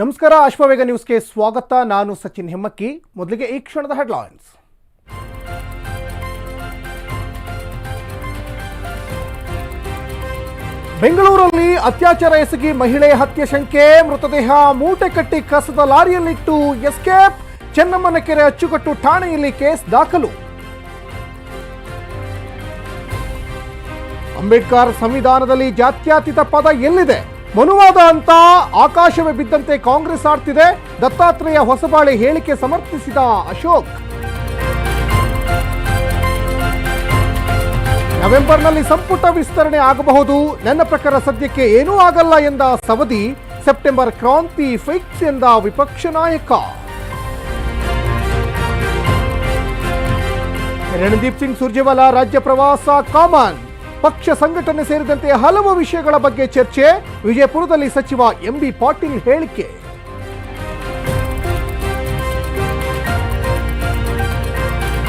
ನಮಸ್ಕಾರ ಅಶ್ವವೇಗ ನ್ಯೂಸ್ಗೆ ಸ್ವಾಗತ. ನಾನು ಸಚಿನ್ ಹೆಮ್ಮಕ್ಕಿ. ಮೊದಲಿಗೆ ಈ ಕ್ಷಣದ ಹೆಡ್ಲೈನ್ಸ್. ಬೆಂಗಳೂರಲ್ಲಿ ಅತ್ಯಾಚಾರ ಎಸಗಿ ಮಹಿಳೆ ಹತ್ಯೆ ಶಂಕೆ, ಮೃತದೇಹ ಮೂಟೆ ಕಟ್ಟಿ ಕಸದ ಲಾರಿಯಲ್ಲಿಟ್ಟು ಎಸ್ಕೇಪ್. ಚೆನ್ನಮ್ಮನ ಕೆರೆ ಅಚ್ಚುಕಟ್ಟು ಠಾಣೆಯಲ್ಲಿ ಕೇಸ್ ದಾಖಲು. ಅಂಬೇಡ್ಕರ್ ಸಂವಿಧಾನದಲ್ಲಿ ಜಾತ್ಯಾತೀತ ಪದ ಎಲ್ಲಿದೆ? ಮನುವಾದ ಅಂತ ಆಕಾಶವೇ ಬಿದ್ದಂತೆ ಕಾಂಗ್ರೆಸ್ ಆಡ್ತಿದೆ. ದತ್ತಾತ್ರೇಯ ಹೊಸಬಾಳೆ ಹೇಳಿಕೆ ಸಮರ್ಥಿಸಿದ ಅಶೋಕ್. ನವೆಂಬರ್ನಲ್ಲಿ ಸಂಪುಟ ವಿಸ್ತರಣೆ ಆಗಬಹುದು. ನನ್ನ ಪ್ರಕಾರ ಸದ್ಯಕ್ಕೆ ಏನೂ ಆಗಲ್ಲ ಎಂದ ಸವದಿ. ಸೆಪ್ಟೆಂಬರ್ ಕ್ರಾಂತಿ ಫಿಕ್ಸ್ ಎಂದ ವಿಪಕ್ಷ ನಾಯಕ. ರಣದೀಪ್ ಸಿಂಗ್ ಸುರ್ಜೇವಾಲಾ ರಾಜ್ಯ ಪ್ರವಾಸ ಕಾಮನ್. ಪಕ್ಷ ಸಂಘಟನೆ ಸೇರಿದಂತೆ ಹಲವು ವಿಷಯಗಳ ಬಗ್ಗೆ ಚರ್ಚೆ. ವಿಜಯಪುರದಲ್ಲಿ ಸಚಿವ ಎಂಬಿ ಪಾಟೀಲ್ ಹೇಳಿಕೆ.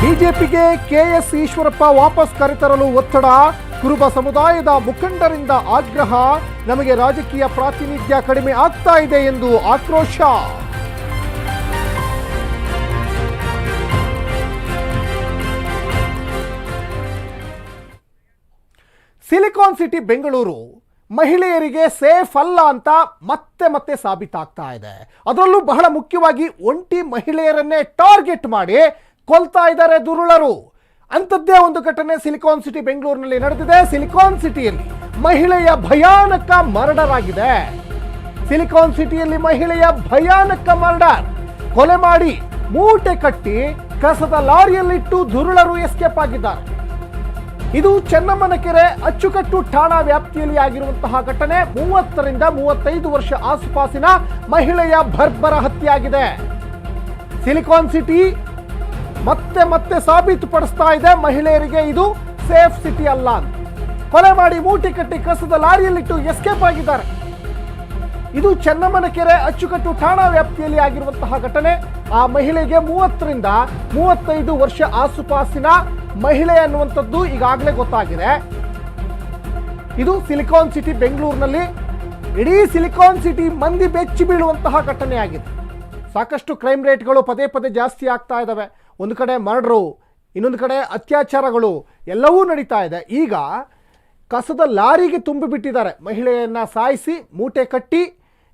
ಬಿಜೆಪಿಗೆ ಕೆಎಸ್ ಈಶ್ವರಪ್ಪ ವಾಪಸ್ ಕರೆತರಲು ಒತ್ತಡ. ಕುರುಬ ಸಮುದಾಯದ ಮುಖಂಡರಿಂದ ಆಗ್ರಹ. ನಮಗೆ ರಾಜಕೀಯ ಪ್ರಾತಿನಿಧ್ಯ ಕಡಿಮೆ ಆಗ್ತಾ ಇದೆ ಎಂದು ಆಕ್ರೋಶ. Silicon city, Bengaluru. ಮಹಿಳೆಯರಿಗೆ ಸೇಫ್ ಅಲ್ಲ ಅಂತ ಮತ್ತೆ ಮತ್ತೆ ಸಾಬೀತಾಗ್ತಾ ಇದೆ. ಅದರಲ್ಲೂ ಬಹಳ ಮುಖ್ಯವಾಗಿ ಒಂಟಿ ಮಹಿಳೆಯರನ್ನೇ ಟಾರ್ಗೆಟ್ ಮಾಡಿ ಕೊಲ್ತಾ ಇದ್ದಾರೆ ದುರುಳರು. ಅಂಥದ್ದೇ ಒಂದು ಘಟನೆ ಸಿಲಿಕಾನ್ ಸಿಟಿ, ಬೆಂಗಳೂರಿನಲ್ಲಿ ನಡೆದಿದೆ. ಸಿಲಿಕಾನ್ ಸಿಟಿಯಲ್ಲಿ ಮಹಿಳೆಯ ಭಯಾನಕ ಮರ್ಡರ್ ಆಗಿದೆ ಸಿಲಿಕಾನ್ ಸಿಟಿಯಲ್ಲಿ ಮಹಿಳೆಯ ಭಯಾನಕ ಮರ್ಡರ್. ಕೊಲೆ ಮಾಡಿ ಮೂಟೆ ಕಟ್ಟಿ ಕಸದ ಲಾರಿಯಲ್ಲಿಟ್ಟು ದುರುಳರು ಎಸ್ಕೇಪ್ ಆಗಿದ್ದಾರೆ. ಇದು ಚೆನ್ನಮ್ಮನ ಕೆರೆ ಅಚ್ಚುಕಟ್ಟು ಠಾಣಾ ವ್ಯಾಪ್ತಿಯಲ್ಲಿ ಆಗಿರುವಂತಹ ಘಟನೆ. ಮೂವತ್ತರಿಂದ ಮೂವತ್ತೈದು ವರ್ಷ ಆಸುಪಾಸಿನ ಮಹಿಳೆಯ ಭರ್ಬರ ಹತ್ಯೆಯಾಗಿದೆ. ಸಿಲಿಕಾನ್ ಸಿಟಿ ಮತ್ತೆ ಮತ್ತೆ ಸಾಬೀತುಪಡಿಸ್ತಾ ಇದೆ ಮಹಿಳೆಯರಿಗೆ ಇದು ಸೇಫ್ ಸಿಟಿ ಅಲ್ಲ ಕೊಲೆ ಮಾಡಿ ಮೂಟಿ ಕಟ್ಟಿ ಕಸದ ಲಾರಿಯಲ್ಲಿಟ್ಟು ಎಸ್ಕೇಪ್ ಆಗಿದ್ದಾರೆ. ಇದು ಚೆನ್ನಮ್ಮನ ಕೆರೆ ಅಚ್ಚುಕಟ್ಟು ಠಾಣಾ ವ್ಯಾಪ್ತಿಯಲ್ಲಿ ಆಗಿರುವಂತಹ ಘಟನೆ. ಆ ಮಹಿಳೆಗೆ ಮೂವತ್ತರಿಂದ ಮೂವತ್ತೈದು ವರ್ಷ ಆಸುಪಾಸಿನ ಮಹಿಳೆ ಅನ್ನುವಂಥದ್ದು ಈಗಾಗಲೇ ಗೊತ್ತಾಗಿದೆ. ಇದು ಸಿಲಿಕಾನ್ ಸಿಟಿ ಬೆಂಗಳೂರಿನಲ್ಲಿ ಇಡೀ ಸಿಲಿಕಾನ್ ಸಿಟಿ ಮಂದಿ ಬೆಚ್ಚಿ ಬೀಳುವಂತಹ ಘಟನೆಯಾಗಿದೆ. ಸಾಕಷ್ಟು ಕ್ರೈಮ್ ರೇಟ್ಗಳು ಪದೇ ಪದೇ ಜಾಸ್ತಿ ಆಗ್ತಾ ಇದ್ದಾವೆ ಒಂದು ಕಡೆ ಮರ್ಡ್ರು, ಇನ್ನೊಂದು ಕಡೆ ಅತ್ಯಾಚಾರಗಳು ಎಲ್ಲವೂ ನಡೀತಾ ಇದೆ. ಈಗ ಕಸದ ಲಾರಿಗೆ ತುಂಬಿಬಿಟ್ಟಿದ್ದಾರೆ ಮಹಿಳೆಯನ್ನು ಸಾಯಿಸಿ, ಮೂಟೆ ಕಟ್ಟಿ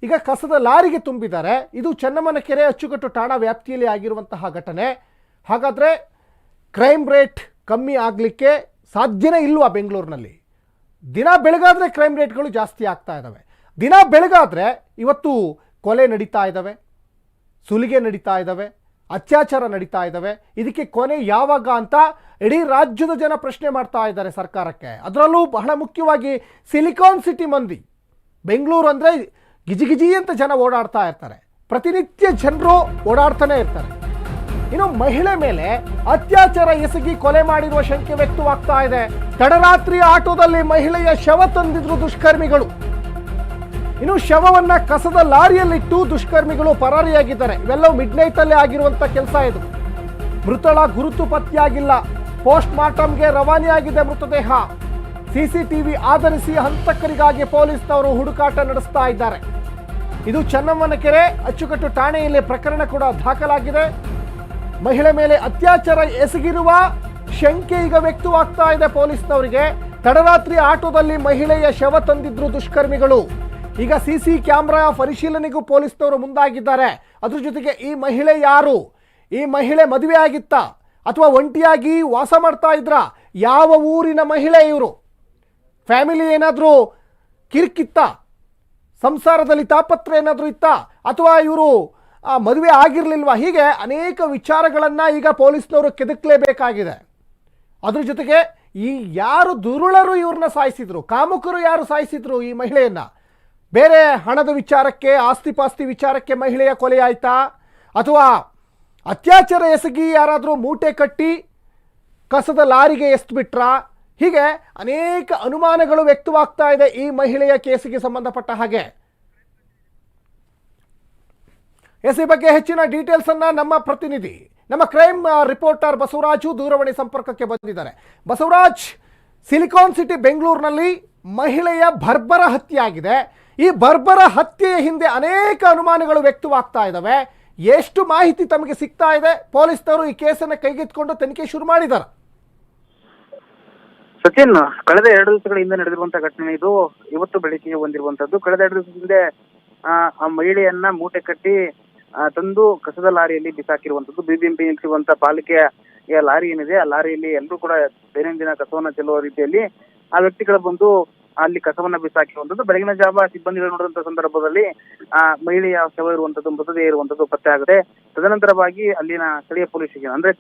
ಈಗ ಕಸದ ಲಾರಿಗೆ ತುಂಬಿದ್ದಾರೆ. ಇದು ಚೆನ್ನಮ್ಮನ ಕೆರೆ ಅಚ್ಚುಕಟ್ಟು ಠಾಣಾ ವ್ಯಾಪ್ತಿಯಲ್ಲಿ ಆಗಿರುವಂತಹ ಘಟನೆ. ಹಾಗಾದರೆ ಕ್ರೈಮ್ ರೇಟ್ ಕಮ್ಮಿ ಆಗಲಿಕ್ಕೆ ಸಾಧ್ಯನೇ ಇಲ್ವಾ ಬೆಂಗಳೂರಿನಲ್ಲಿ? ದಿನ ಬೆಳಗಾದರೆ ಕ್ರೈಮ್ ರೇಟ್ಗಳು ಜಾಸ್ತಿ ಆಗ್ತಾ ಇದ್ದಾವೆ ದಿನ ಬೆಳಗಾದರೆ ಇವತ್ತು ಕೊಲೆ ನಡೀತಾ ಇದ್ದಾವೆ ಸುಲಿಗೆ ನಡೀತಾ ಇದ್ದಾವೆ ಅತ್ಯಾಚಾರ ನಡೀತಾ ಇದ್ದಾವೆ ಇದಕ್ಕೆ ಕೊನೆ ಯಾವಾಗ ಅಂತ ಇಡೀ ರಾಜ್ಯದ ಜನ ಪ್ರಶ್ನೆ ಮಾಡ್ತಾ ಇದ್ದಾರೆ ಸರ್ಕಾರಕ್ಕೆ. ಅದರಲ್ಲೂ ಬಹಳ ಮುಖ್ಯವಾಗಿ ಸಿಲಿಕಾನ್ ಸಿಟಿ ಮಂದಿ. ಬೆಂಗಳೂರು ಅಂದರೆ ಗಿಜಿಗಿಜಿ ಅಂತ ಜನ ಓಡಾಡ್ತಾ ಇರ್ತಾರೆ. ಪ್ರತಿನಿತ್ಯ ಜನರು ಓಡಾಡ್ತಾನೆ ಇರ್ತಾರೆ. ಇನ್ನು ಮಹಿಳೆ ಮೇಲೆ ಅತ್ಯಾಚಾರ ಎಸಗಿ ಕೊಲೆ ಮಾಡಿರುವ ಶಂಕೆ ವ್ಯಕ್ತವಾಗ್ತಾ ಇದೆ. ತಡರಾತ್ರಿ ಆಟೋದಲ್ಲಿ ಮಹಿಳೆಯ ಶವ ತಂದಿದ್ರು ದುಷ್ಕರ್ಮಿಗಳು. ಇನ್ನು ಶವವನ್ನ ಕಸದ ಲಾರಿಯಲ್ಲಿಟ್ಟು ದುಷ್ಕರ್ಮಿಗಳು ಪರಾರಿಯಾಗಿದ್ದಾರೆ. ಇವೆಲ್ಲವೂ ಮಿಡ್ ಅಲ್ಲಿ ಆಗಿರುವಂತ ಕೆಲಸ ಇದು. ಮೃತಳ ಗುರುತು ಪತ್ತೆಯಾಗಿಲ್ಲ. ಪೋಸ್ಟ್ ಮಾರ್ಟಮ್ಗೆ ರವಾನೆಯಾಗಿದೆ ಮೃತದೇಹ. ಸಿಸಿಟಿವಿ ಆಧರಿಸಿ ಹಂತಕರಿಗಾಗಿ ಪೊಲೀಸ್ನವರು ಹುಡುಕಾಟ ನಡೆಸ್ತಾ ಇದ್ದಾರೆ. ಇದು ಚೆನ್ನಮ್ಮನ ಕೆರೆ ಅಚ್ಚುಕಟ್ಟು ಠಾಣೆಯಲ್ಲಿ ಪ್ರಕರಣ ಕೂಡ ದಾಖಲಾಗಿದೆ. ಮಹಿಳೆ ಮೇಲೆ ಅತ್ಯಾಚಾರ ಎಸಗಿರುವ ಶಂಕೆ ಈಗ ವ್ಯಕ್ತವಾಗ್ತಾ ಇದೆ ಪೊಲೀಸ್ನವರಿಗೆ. ತಡರಾತ್ರಿ ಆಟೋದಲ್ಲಿ ಮಹಿಳೆಯ ಶವ ತಂದಿದ್ರು ದುಷ್ಕರ್ಮಿಗಳು. ಈಗ ಸಿಸಿ ಕ್ಯಾಮ್ರಾ ಪರಿಶೀಲನೆಗೂ ಪೊಲೀಸ್ನವರು ಮುಂದಾಗಿದ್ದಾರೆ. ಅದ್ರ ಜೊತೆಗೆ ಈ ಮಹಿಳೆ ಯಾರು? ಈ ಮಹಿಳೆ ಮದುವೆ ಆಗಿತ್ತ? ಅಥವಾ ಒಂಟಿಯಾಗಿ ವಾಸ ಮಾಡ್ತಾ ಇದ್ರ? ಯಾವ ಊರಿನ ಮಹಿಳೆ ಇವರು? ಫ್ಯಾಮಿಲಿ ಏನಾದರೂ ಕಿರಿಕಿತ್ತ? ಸಂಸಾರದಲ್ಲಿ ತಾಪತ್ರ ಏನಾದರೂ ಇತ್ತ? ಅಥವಾ ಇವರು ಮದುವೆ ಆಗಿರಲಿಲ್ವಾ? ಹೀಗೆ ಅನೇಕ ವಿಚಾರಗಳನ್ನು ಈಗ ಪೊಲೀಸ್ನವರು ಕೆದಕಲೇಬೇಕಾಗಿದೆ. ಅದ್ರ ಜೊತೆಗೆ ಈ ಯಾರು ದುರುಳರು ಇವ್ರನ್ನ ಸಾಯಿಸಿದ್ರು, ಕಾಮುಕರು ಯಾರು ಸಾಯಿಸಿದ್ರು ಈ ಮಹಿಳೆಯನ್ನ? ಬೇರೆ ಹಣದ ವಿಚಾರಕ್ಕೆ ಆಸ್ತಿ ಪಾಸ್ತಿ ವಿಚಾರಕ್ಕೆ ಮಹಿಳೆಯ ಕೊಲೆ ಆಯ್ತಾ? ಅಥವಾ ಅತ್ಯಾಚಾರ ಎಸಗಿ ಯಾರಾದರೂ ಮೂಟೆ ಕಟ್ಟಿ ಕಸದ ಲಾರಿಗೆ ಎಸ್ಬಿಟ್ರಾ? ಹೀಗೆ ಅನೇಕ ಅನುಮಾನಗಳು ವ್ಯಕ್ತವಾಗ್ತಾ ಇದೆ ಈ ಮಹಿಳೆಯ ಕೇಸಿಗೆ ಸಂಬಂಧಪಟ್ಟ ಹಾಗೆ. ಎಸ್ ಈ ಬಗ್ಗೆ ಹೆಚ್ಚಿನ ಡೀಟೇಲ್ಸ್ ಅನ್ನ ನಮ್ಮ ಪ್ರತಿನಿಧಿ, ನಮ್ಮ ಕ್ರೈಮ್ ರಿಪೋರ್ಟರ್ ಬಸವರಾಜು ದೂರವಾಣಿ ಸಂಪರ್ಕಕ್ಕೆ ಬಂದಿದ್ದಾರೆ. ಬಸವರಾಜ್ ಸಿಲಿಕಾನ್ ಸಿಟಿ ಬೆಂಗಳೂರಿನಲ್ಲಿ ಮಹಿಳೆಯ ಬರ್ಬರ ಹತ್ಯೆ ಆಗಿದೆ ಈ ಬರ್ಬರ ಹತ್ಯೆಯ ಹಿಂದೆ ಅನೇಕ ಅನುಮಾನಗಳು ವ್ಯಕ್ತವಾಗ್ತಾ ಇದ್ದಾವೆ. ಎಷ್ಟು ಮಾಹಿತಿ ತಮಗೆ ಸಿಗ್ತಾ ಇದೆ? ಪೊಲೀಸ್ನವರು ಈ ಕೇಸನ್ನು ಕೈಗೆತ್ತಿಕೊಂಡು ತನಿಖೆ ಶುರು ಮಾಡಿದ್ದಾರೆ ಸಚಿನ್ ಕಳೆದ ಎರಡು ದಿವಸಗಳ ಹಿಂದೆ ನಡೆದಿರುವಂತಹ ಘಟನೆ ಇದು. ಇವತ್ತು ಬೆಳಕಿಗೆ ಬಂದಿರುವಂತದ್ದು ಕಳೆದ ಎರಡು ದಿವಸದ ಹಿಂದೆ ಆ, ಮಹಿಳೆಯನ್ನ ಮೂಟೆ ಕಟ್ಟಿ ತಂದು ಕಸದ ಲಾರಿಯಲ್ಲಿ ಬಿಸಾಕಿರುವಂತದ್ದು ಬಿಬಿಎಂಪಿ ನಿಲ್ಲಿಸುವಂತ ಪಾಲಿಕೆಯ ಲಾರಿ ಏನಿದೆ ಆ ಲಾರಿಯಲ್ಲಿ ಎಲ್ಲರೂ ಕೂಡ ದೈನಂದಿನ ಕಸವನ್ನ ಚೆಲ್ಲುವ ರೀತಿಯಲ್ಲಿ ಆ ವ್ಯಕ್ತಿಗಳು ಬಂದು ಅಲ್ಲಿ ಕಸವನ್ನ ಬಿಸಾಕಿರುವಂತದ್ದು ಬೆಳಗಿನ ಜಾವ ಸಿಬ್ಬಂದಿಗಳು ನೋಡಿದಂತ ಸಂದರ್ಭದಲ್ಲಿ ಆ ಮಹಿಳೆಯ ಶವ ಇರುವಂತದ್ದು ಮೃತದೇಹ ಇರುವಂತದ್ದು ಪತ್ತೆ ಆಗದೆ ತದನಂತರವಾಗಿ ಅಲ್ಲಿನ ಸ್ಥಳೀಯ ಪೊಲೀಸ್ ಸ್ಟೇಷನ್ ಅಂದ್ರೆ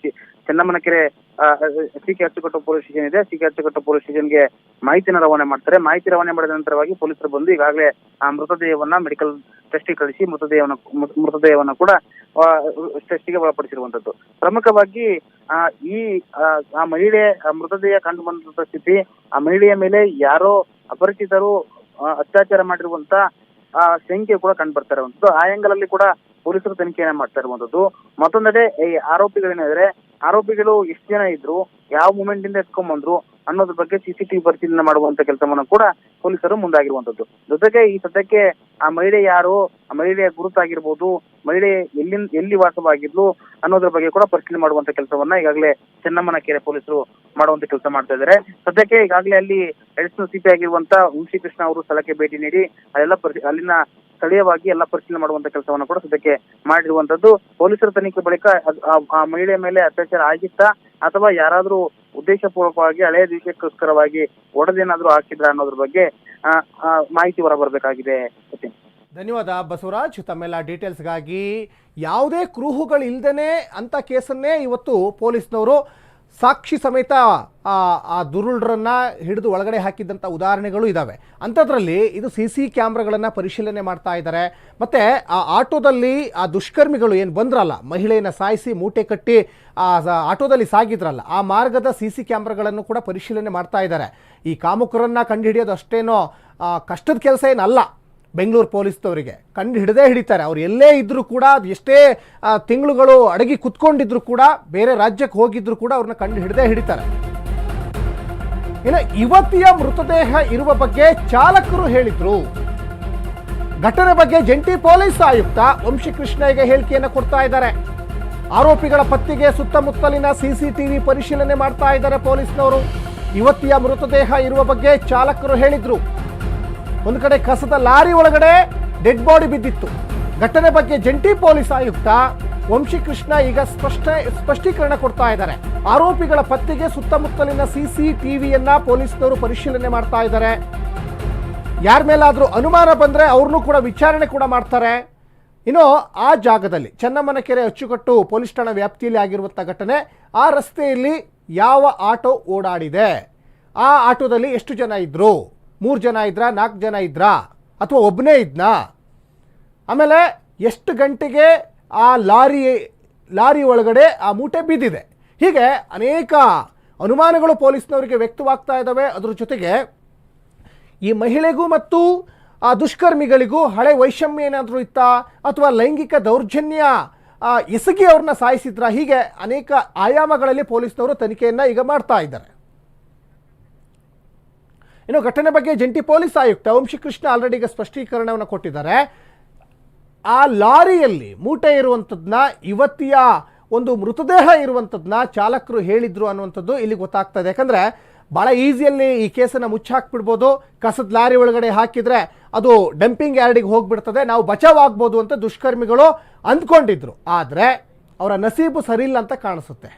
Chennammanakere C K Achukattu police station ಇದೆ. ಸಿಕೆ ಅಚ್ಚುಕಟ್ಟು ಪೊಲೀಸ್ ಸ್ಟೇಷನ್ಗೆ ಮಾಹಿತಿನ ರವಾನೆ ಮಾಡ್ತಾರೆ. ಮಾಹಿತಿ ರವಾನೆ ಮಾಡಿದ ನಂತರವಾಗಿ ಪೊಲೀಸರು ಬಂದು ಈಗಾಗಲೇ ಆ ಮೃತದೇಹವನ್ನ ಮೆಡಿಕಲ್ ಟೆಸ್ಟ್ ಕಳಿಸಿ ಮೃತದೇಹವನ್ನ ಮೃತದೇಹವನ್ನ ಕೂಡ ಟೆಸ್ಟಿಗೆ ಒಳಪಡಿಸಿರುವಂತದ್ದು. ಪ್ರಮುಖವಾಗಿ ಆ ಈ ಆ, ಮಹಿಳೆ ಮೃತದೇಹ ಕಂಡು ಬಂದಂತ ಸ್ಥಿತಿ ಆ ಮಹಿಳೆಯ ಮೇಲೆ ಯಾರೋ ಅಪರಿಚಿತರು ಅತ್ಯಾಚಾರ ಮಾಡಿರುವಂತ ಆ ಸಂಖ್ಯೆ ಕೂಡ ಕಂಡು ಬರ್ತಾ ಇರುವಂತದ್ದು. ಆ ಆಂಗಲ್ ಕೂಡ ಪೊಲೀಸರು ತನಿಖೆಯನ್ನ ಮಾಡ್ತಾ ಇರುವಂತದ್ದು. ಮತ್ತೊಂದೆಡೆ ಈ ಆರೋಪಿಗಳೇನಿದ್ರೆ ಆರೋಪಿಗಳು ಎಷ್ಟು ಜನ ಇದ್ರು, ಯಾವ ಮೂಮೆಂಟ್ ಇಂದ ಎತ್ಕೊಂಡ್ ಬಂದ್ರು ಅನ್ನೋದ್ರ ಬಗ್ಗೆ ಸಿಸಿಟಿವಿ ಪರಿಶೀಲನೆ ಮಾಡುವಂತ ಕೆಲಸವನ್ನು ಕೂಡ ಪೊಲೀಸರು ಮುಂದಾಗಿರುವಂತದ್ದು. ಜೊತೆಗೆ ಈ ಸದ್ಯಕ್ಕೆ ಆ ಮಹಿಳೆ ಯಾರು, ಆ ಮಹಿಳೆಯ ಗುರುತಾಗಿರ್ಬೋದು ಮಹಿಳೆ ಎಲ್ಲಿ ಎಲ್ಲಿ ವಾಸವಾಗಿದ್ಲು ಅನ್ನೋದ್ರ ಬಗ್ಗೆ ಕೂಡ ಪರಿಶೀಲನೆ ಮಾಡುವಂತ ಕೆಲಸವನ್ನ ಈಗಾಗಲೇ ಚೆನ್ನಮ್ಮನ ಕೆರೆ ಪೊಲೀಸರು ಮಾಡುವಂತ ಕೆಲಸ ಮಾಡ್ತಾ ಇದ್ದಾರೆ. ಸದ್ಯಕ್ಕೆ ಈಗಾಗಲೇ ಅಲ್ಲಿ ಅಡಿಷನಲ್ ಸಿಪಿ ಆಗಿರುವಂತ ಉಂಶಿ ಕೃಷ್ಣ ಅವರು ಸ್ಥಳಕ್ಕೆ ಭೇಟಿ ನೀಡಿ ಅಲ್ಲೆಲ್ಲ ಅಲ್ಲಿನ ಸ್ಥಳೀಯವಾಗಿ ಎಲ್ಲ ಪರಿಶೀಲನೆ ಮಾಡುವಂತ ಕೆಲಸವನ್ನು ಕೂಡ ಸದ್ಯಕ್ಕೆ ಮಾಡಿರುವಂತದ್ದು. ಪೊಲೀಸರ ತನಿಖೆ ಬಳಿಕ ಆ- ಮಹಿಳೆ ಮೇಲೆ ಅತ್ಯಾಚಾರ ಆಗಿತ್ತಾ ಅಥವಾ ಯಾರಾದ್ರೂ ಉದ್ದೇಶಪೂರ್ವಕವಾಗಿ ಹಳೆಯ ದೇಶಕ್ಕೋಸ್ಕರವಾಗಿ ಒಡೆದೇನಾದ್ರೂ ಹಾಕಿದ್ರ ಅನ್ನೋದ್ರ ಬಗ್ಗೆ ಮಾಹಿತಿ ಹೊರಬರಬೇಕಾಗಿದೆ. ಸಚಿನ್ ಧನ್ಯವಾದ ಬಸವರಾಜ್, ತಮ್ಮೆಲ್ಲ ಡೀಟೇಲ್ಸ್ಗಾಗಿ. ಯಾವುದೇ ಕುರುಹುಗಳು ಇಲ್ಲದೇ ಅಂತ ಕೇಸನ್ನೇ ಇವತ್ತು ಪೊಲೀಸ್ನವರು ಸಾಕ್ಷಿ ಸಮೇತ, ಆ ದುರುಳರನ್ನ ಹಿಡಿದು ಒಳಗಡೆ ಹಾಕಿದ್ದಂಥ ಉದಾಹರಣೆಗಳು ಇದ್ದಾವೆ ಅಂಥದ್ರಲ್ಲಿ ಇದು ಸಿ ಸಿ ಕ್ಯಾಮ್ರಾಗಳನ್ನು ಪರಿಶೀಲನೆ ಮಾಡ್ತಾ ಇದ್ದಾರೆ ಮತ್ತು, ಆ ಆಟೋದಲ್ಲಿ ಆ ದುಷ್ಕರ್ಮಿಗಳು ಏನು ಬಂದ್ರಲ್ಲ, ಮಹಿಳೆಯನ್ನು ಸಾಯಿಸಿ ಮೂಟೆ ಕಟ್ಟಿ, ಆ ಆಟೋದಲ್ಲಿ ಸಾಗಿದ್ರಲ್ಲ, ಆ ಮಾರ್ಗದ ಸಿ ಸಿ ಕ್ಯಾಮ್ರಾಗಳನ್ನು ಕೂಡ ಪರಿಶೀಲನೆ ಮಾಡ್ತಾ ಇದ್ದಾರೆ ಈ ಕಾಮುಕರನ್ನು ಕಂಡುಹಿಡಿಯೋದು ಅಷ್ಟೇನೋ ಕಷ್ಟದ ಕೆಲಸ ಏನಲ್ಲ. ಬೆಂಗಳೂರು ಪೊಲೀಸ್ನವರಿಗೆ ಕಂಡು ಹಿಡದೇ ಹಿಡಿತಾರೆ. ಅವ್ರು ಎಲ್ಲೇ ಇದ್ದರೂ ಕೂಡ ಎಷ್ಟೇ ತಿಂಗಳುಗಳು ಅಡಗಿ ಕುತ್ಕೊಂಡಿದ್ರು ಕೂಡ, ಬೇರೆ ರಾಜ್ಯಕ್ಕೆ ಹೋಗಿದ್ರು ಕೂಡ ಅವ್ರನ್ನ ಕಂಡು ಹಿಡದೇ ಹಿಡಿತಾರೆ. ಇನ್ನು ಯುವತಿಯ ಮೃತದೇಹ ಇರುವ ಬಗ್ಗೆ ಚಾಲಕರು ಹೇಳಿದ್ರು. ಘಟನೆ ಬಗ್ಗೆ ಜಂಟಿ ಪೊಲೀಸ್ ಆಯುಕ್ತ ವಂಶಿಕೃಷ್ಣ ಈಗ ಹೇಳಿಕೆಯನ್ನು ಕೊಡ್ತಾ ಇದ್ದಾರೆ. ಆರೋಪಿಗಳ ಪತ್ತೆಗೆ ಸುತ್ತಮುತ್ತಲಿನ ಸಿಸಿಟಿವಿ ಪರಿಶೀಲನೆ ಮಾಡ್ತಾ ಇದ್ದಾರೆ ಪೊಲೀಸ್ನವರು. ಯುವತಿಯ ಮೃತದೇಹ ಇರುವ ಬಗ್ಗೆ ಚಾಲಕರು ಹೇಳಿದ್ರು. ಒಂದು ಕಡೆ ಕಸದ ಲಾರಿ ಒಳಗಡೆ ಡೆಡ್ ಬಾಡಿ ಬಿದ್ದಿತ್ತು. ಘಟನೆ ಬಗ್ಗೆ ಜಂಟಿ ಪೊಲೀಸ್ ಆಯುಕ್ತ ವಂಶಿಕೃಷ್ಣ ಈಗ ಸ್ಪಷ್ಟ ಸ್ಪಷ್ಟೀಕರಣ ಕೊಡ್ತಾ ಇದ್ದಾರೆ. ಆರೋಪಿಗಳ ಪತ್ತೆಗೆ ಸುತ್ತಮುತ್ತಲಿನ ಸಿಸಿ ಟಿವಿಯನ್ನ ಪೊಲೀಸ್ನವರು ಪರಿಶೀಲನೆ ಮಾಡ್ತಾ ಇದ್ದಾರೆ. ಯಾರ ಮೇಲಾದರೂ ಅನುಮಾನ ಬಂದರೆ ಅವ್ರನ್ನೂ ಕೂಡ ವಿಚಾರಣೆ ಕೂಡ ಮಾಡ್ತಾರೆ. ಇನ್ನು ಆ ಜಾಗದಲ್ಲಿ ಚೆನ್ನಮ್ಮನ ಕೆರೆ ಅಚ್ಚುಕಟ್ಟು ಪೊಲೀಸ್ ಠಾಣಾ ವ್ಯಾಪ್ತಿಯಲ್ಲಿ ಆಗಿರುವಂಥ ಘಟನೆ, ಆ ರಸ್ತೆಯಲ್ಲಿ ಯಾವ ಆಟೋ ಓಡಾಡಿದೆ? ಆ ಆಟೋದಲ್ಲಿ ಎಷ್ಟು ಜನ ಇದ್ರು? ಮೂರು ಜನ ಇದ್ರಾ, ನಾಲ್ಕು ಜನ ಇದ್ರಾ? ಅಥವಾ ಒಬ್ಬನೇ ಇದ್ನಾ? ಆಮೇಲೆ ಎಷ್ಟು ಗಂಟೆಗೆ ಆ ಲಾರಿ ಲಾರಿ ಒಳಗಡೆ ಆ ಮೂಟೆ ಬಿದ್ದಿದೆ ಹೀಗೆ ಅನೇಕ ಅನುಮಾನಗಳು ಪೊಲೀಸ್ನವರಿಗೆ ವ್ಯಕ್ತವಾಗ್ತಾ ಇದ್ದಾವೆ ಅದರ ಜೊತೆಗೆ ಈ ಮಹಿಳೆಗೂ ಮತ್ತು ಆ ದುಷ್ಕರ್ಮಿಗಳಿಗೂ ಹಳೆ ವೈಷಮ್ಯ ಏನಾದರೂ ಇತ್ತಾ? ಅಥವಾ ಲೈಂಗಿಕ ದೌರ್ಜನ್ಯ ಎಸಗಿ ಅವ್ರನ್ನ ಸಾಯಿಸಿದ್ರ? ಹೀಗೆ ಅನೇಕ ಆಯಾಮಗಳಲ್ಲಿ ಪೊಲೀಸ್ನವರು ತನಿಖೆಯನ್ನು ಈಗ ಮಾಡ್ತಾ ಇದ್ದಾರೆ. ಇನ್ನು ಘಟನೆ ಬಗ್ಗೆ ಜಂಟಿ ಪೊಲೀಸ್ ಆಯುಕ್ತ ವಂಶಿಕೃಷ್ಣ ಆಲ್ರೆಡಿ ಈಗ ಸ್ಪಷ್ಟೀಕರಣವನ್ನು ಕೊಟ್ಟಿದ್ದಾರೆ. ಆ ಲಾರಿಯಲ್ಲಿ ಮೂಟೆ ಇರುವಂಥದ್ದನ್ನ ಯುವತಿಯ ಒಂದು ಮೃತದೇಹ ಇರುವಂಥದ್ದನ್ನ ಚಾಲಕರು ಹೇಳಿದ್ರು ಅನ್ನುವಂಥದ್ದು ಇಲ್ಲಿ ಗೊತ್ತಾಗ್ತಾ ಇದೆ. ಯಾಕಂದ್ರೆ ಭಾಳ ಈಸಿಯಲ್ಲಿ ಈ ಕೇಸನ್ನು ಮುಚ್ಚಾಕ್ಬಿಡ್ಬೋದು. ಕಸದ ಲಾರಿ ಒಳಗಡೆ ಹಾಕಿದ್ರೆ ಅದು ಡಂಪಿಂಗ್ ಯಾರ್ಡಿಗೆ ಹೋಗ್ಬಿಡ್ತದೆ. ನಾವು ಬಚಾವ್ ಆಗ್ಬೋದು ಅಂತ ದುಷ್ಕರ್ಮಿಗಳು ಅಂದ್ಕೊಂಡಿದ್ರು. ಆದರೆ ಅವರ ನಸೀಬು ಸರಿಯಿಲ್ಲ ಅಂತ ಕಾಣಿಸುತ್ತೆ.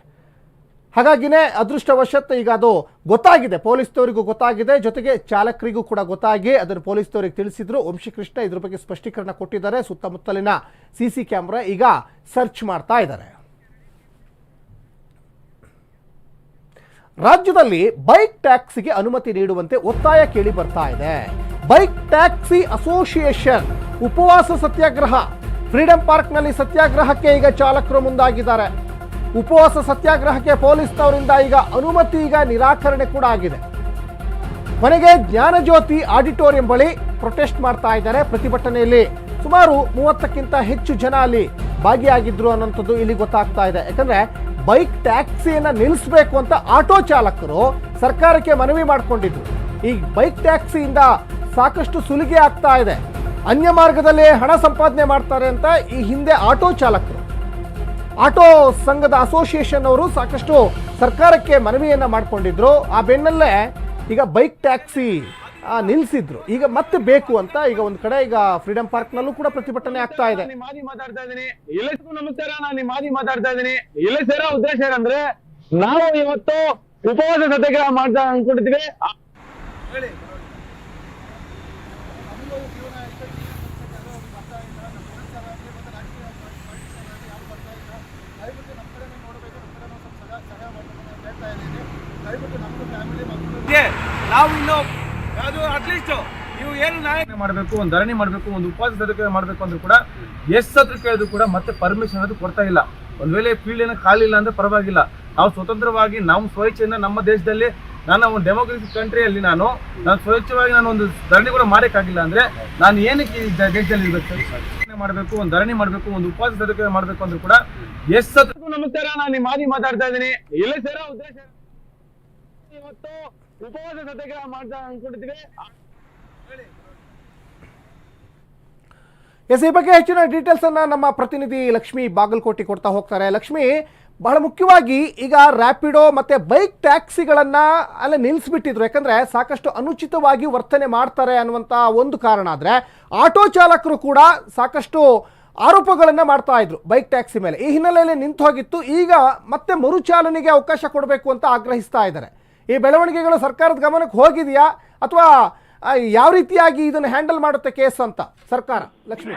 ಹಾಗಾಗಿನೇ ಅದೃಷ್ಟವಶತ್ ಈಗ ಅದು ಗೊತ್ತಾಗಿದೆ, ಪೊಲೀಸ್ನವರಿಗೂ ಗೊತ್ತಾಗಿದೆ, ಜೊತೆಗೆ ಚಾಲಕರಿಗೂ ಕೂಡ ಗೊತ್ತಾಗಿ ಅದನ್ನು ಪೊಲೀಸ್ನವರಿಗೆ ತಿಳಿಸಿದ್ರು. ವಂಶಿಕೃಷ್ಣ ಇದ್ರ ಬಗ್ಗೆ ಸ್ಪಷ್ಟೀಕರಣ ಕೊಟ್ಟಿದ್ದಾರೆ. ಸುತ್ತಮುತ್ತಲಿನ ಸಿ ಸಿ ಕ್ಯಾಮ್ರಾ ಈಗ ಸರ್ಚ್ ಮಾಡ್ತಾ ಇದ್ದಾರೆ. ರಾಜ್ಯದಲ್ಲಿ ಬೈಕ್ ಟ್ಯಾಕ್ಸಿಗೆ ಅನುಮತಿ ನೀಡುವಂತೆ ಒತ್ತಾಯ ಕೇಳಿ ಬರ್ತಾ ಇದೆ. ಬೈಕ್ ಟ್ಯಾಕ್ಸಿ ಅಸೋಸಿಯೇಷನ್ ಉಪವಾಸ ಸತ್ಯಾಗ್ರಹ. ಫ್ರೀಡಂ ಪಾರ್ಕ್ನಲ್ಲಿ ಸತ್ಯಾಗ್ರಹಕ್ಕೆ ಈಗ ಚಾಲಕರು ಮುಂದಾಗಿದ್ದಾರೆ. ಉಪವಾಸ ಸತ್ಯಾಗ್ರಹಕ್ಕೆ ಪೊಲೀಸ್ನವರಿಂದ ಈಗ ಅನುಮತಿ, ಈಗ ನಿರಾಕರಣೆ ಕೂಡ ಆಗಿದೆ. ಕೊನೆಗೆ ಜ್ಞಾನಜ್ಯೋತಿ ಆಡಿಟೋರಿಯಂ ಬಳಿ ಪ್ರೊಟೆಸ್ಟ್ ಮಾಡ್ತಾ ಇದ್ದಾರೆ. ಪ್ರತಿಭಟನೆಯಲ್ಲಿ ಸುಮಾರು ಮೂವತ್ತಕ್ಕಿಂತ ಹೆಚ್ಚು ಜನ ಅಲ್ಲಿ ಭಾಗಿಯಾಗಿದ್ರು ಅನ್ನೋಂಥದ್ದು ಇಲ್ಲಿ ಗೊತ್ತಾಗ್ತಾ ಇದೆ. ಯಾಕಂದ್ರೆ ಬೈಕ್ ಟ್ಯಾಕ್ಸಿಯನ್ನ ನಿಲ್ಲಿಸಬೇಕು ಅಂತ ಆಟೋ ಚಾಲಕರು ಸರ್ಕಾರಕ್ಕೆ ಮನವಿ ಮಾಡಿಕೊಂಡಿದ್ರು. ಈ ಬೈಕ್ ಟ್ಯಾಕ್ಸಿಯಿಂದ ಸಾಕಷ್ಟು ಸುಲಿಗೆ ಆಗ್ತಾ ಇದೆ. ಅನ್ಯ ಮಾರ್ಗದಲ್ಲಿ ಹಣ ಸಂಪಾದನೆ ಮಾಡ್ತಾರೆ ಅಂತ ಈ ಹಿಂದೆ ಆಟೋ ಚಾಲಕರು. ಆಟೋ ಸಂಘದ ಅಸೋಸಿಯೇಷನ್ ಅವರು ಸಾಕಷ್ಟು ಸರ್ಕಾರಕ್ಕೆ ಮನವಿಯನ್ನ ಮಾಡಿಕೊಂಡಿದ್ರು. ಆ ಬೆನ್ನಲ್ಲೇ ಈಗ ಬೈಕ್ ಟ್ಯಾಕ್ಸಿ ನಿಲ್ಸಿದ್ರು. ಈಗ ಮತ್ತೆ ಬೇಕು ಅಂತ ಈಗ ಒಂದ್ ಕಡೆ ಈಗ ಫ್ರೀಡಂ ಪಾರ್ಕ್ನಲ್ಲೂ ಕೂಡ ಪ್ರತಿಭಟನೆ ಆಗ್ತಾ ಇದೆ. ಮಾದಿ ಮಾತಾಡ್ತಾ ಇದ್ದೀನಿ. ನಮಸ್ಕಾರ, ನಾನು ಮಾದಿ ಮಾತಾಡ್ತಾ ಇದ್ದೀನಿ. ಇಲ್ಲಿ ಉದ್ದೇಶ ಏನಂದ್ರೆ, ನಾವು ಇವತ್ತು ಉಪವಾಸ ಸತ್ಯಾಗ್ರಹ ಮಾಡ್ತಾ ಅನ್ಕೊಂಡಿದ್ವಿ ಆ- ಇದೆ. ನಾವು ಇನ್ನು ಅದು ಅಟ್ಲೀಸ್ಟ್ ನೀವು ಏನು ನಾಯಕ ಮಾಡಬೇಕು, ಒಂದು ಧರಣಿ ಮಾಡಬೇಕು, ಒಂದು ಉಪವಾಸ ಸತ್ಯಾಗ್ರಹ ಮಾಡಬೇಕು ಅಂದ್ರೂ ಕೂಡ ಎಷ್ಟು ಹತ್ರ ಕೇಳಿದ್ರು ಕೂಡ ಮತ್ತೆ ಪರ್ಮಿಷನ್ ಅದು ಕೊಡ್ತಾ ಇಲ್ಲ. ಒಂದ್ ವೇಳೆ ಫೀಲ್ಡ್ ಏನೋ ಖಾಲಿ ಇಲ್ಲ ಅಂದ್ರೆ ಪರವಾಗಿಲ್ಲ. ನಾವು ಸ್ವತಂತ್ರವಾಗಿ ನಮ್ಮ ಸ್ವೇಚ್ಛೆಯಿಂದ ನಮ್ಮ ದೇಶದಲ್ಲಿ ನಾನು ಒಂದು ಡೆಮೋಕ್ರಸಿ ಕಂಟ್ರಿಯಲ್ಲಿ ನಾನು ನಾನು ಸ್ವಚ್ಛವಾಗಿ ನಾನು ಒಂದು ಧರಣಿ ಕೂಡ ಮಾಡೋಕ್ಕಾಗಿಲ್ಲ ಅಂದ್ರೆ ನಾನು ಏನಕ್ಕೆ ಈ ದೇಶದಲ್ಲಿ ಇರಬೇಕು ಮಾಡಬೇಕು, ಒಂದು ಧರಣಿ ಮಾಡಬೇಕು, ಒಂದು ಉಪವಾಸ ಸತ್ಯಾಗ್ರಹ ಮಾಡಬೇಕು ಅಂದ್ರೂ ಕೂಡ ಎಷ್ಟು ನಮಸ್ಕಾರ, ನಾನು ನಿಮ್ಮ ಮಾತಾಡ್ತಾ ಇದ್ದೀನಿ. ಇಲ್ಲ ಸರ್ ಉದ್ದೇಶ ಉಪವಾಸ ಸತ್ಯಾಗ್ರಹ ಮಾಡ್ತಾ ಅನ್ಕೊಂಡಿದ್ವಿ ಎಸ್ ಈ ಬಗ್ಗೆ ಹೆಚ್ಚಿನ ಡೀಟೇಲ್ಸ್ ಅನ್ನ ನಮ್ಮ ಪ್ರತಿನಿಧಿ ಲಕ್ಷ್ಮಿ ಬಾಗಲಕೋಟೆ ಕೊಡ್ತಾ ಹೋಗ್ತಾರೆ. ಲಕ್ಷ್ಮಿ ಬಹಳ ಮುಖ್ಯವಾಗಿ ಈಗ ರ್ಯಾಪಿಡೋ ಮತ್ತೆ ಬೈಕ್ ಟ್ಯಾಕ್ಸಿಗಳನ್ನ ಅಲ್ಲಿ ನಿಲ್ಲಿಸ್ಬಿಟ್ಟಿದ್ರು ಯಾಕಂದ್ರೆ ಸಾಕಷ್ಟು ಅನುಚಿತವಾಗಿ ವರ್ತನೆ ಮಾಡ್ತಾರೆ ಅನ್ನುವಂಥ ಒಂದು ಕಾರಣ ಆದ್ರೆ ಆಟೋ ಚಾಲಕರು ಕೂಡ ಸಾಕಷ್ಟು ಆರೋಪಗಳನ್ನ ಮಾಡ್ತಾ ಇದ್ರು ಬೈಕ್ ಟ್ಯಾಕ್ಸಿ ಮೇಲೆ. ಈ ಹಿನ್ನೆಲೆಯಲ್ಲಿ ನಿಂತು ಹೋಗಿತ್ತು ಈಗ ಮತ್ತೆ ಮರುಚಾಲನೆಗೆ ಅವಕಾಶ ಕೊಡಬೇಕು ಅಂತ ಆಗ್ರಹಿಸ್ತಾ ಇದ್ದಾರೆ. ಈ ಬೆಳವಣಿಗೆಗಳು ಸರ್ಕಾರದ ಗಮನಕ್ಕೆ ಹೋಗಿದೆಯಾ ಅಥವಾ ಯಾವ ರೀತಿಯಾಗಿ ಇದನ್ನು ಹ್ಯಾಂಡಲ್ ಮಾಡುತ್ತೆ ಕೇಸ್ ಅಂತ ಸರ್ಕಾರ, ಲಕ್ಷ್ಮಿ?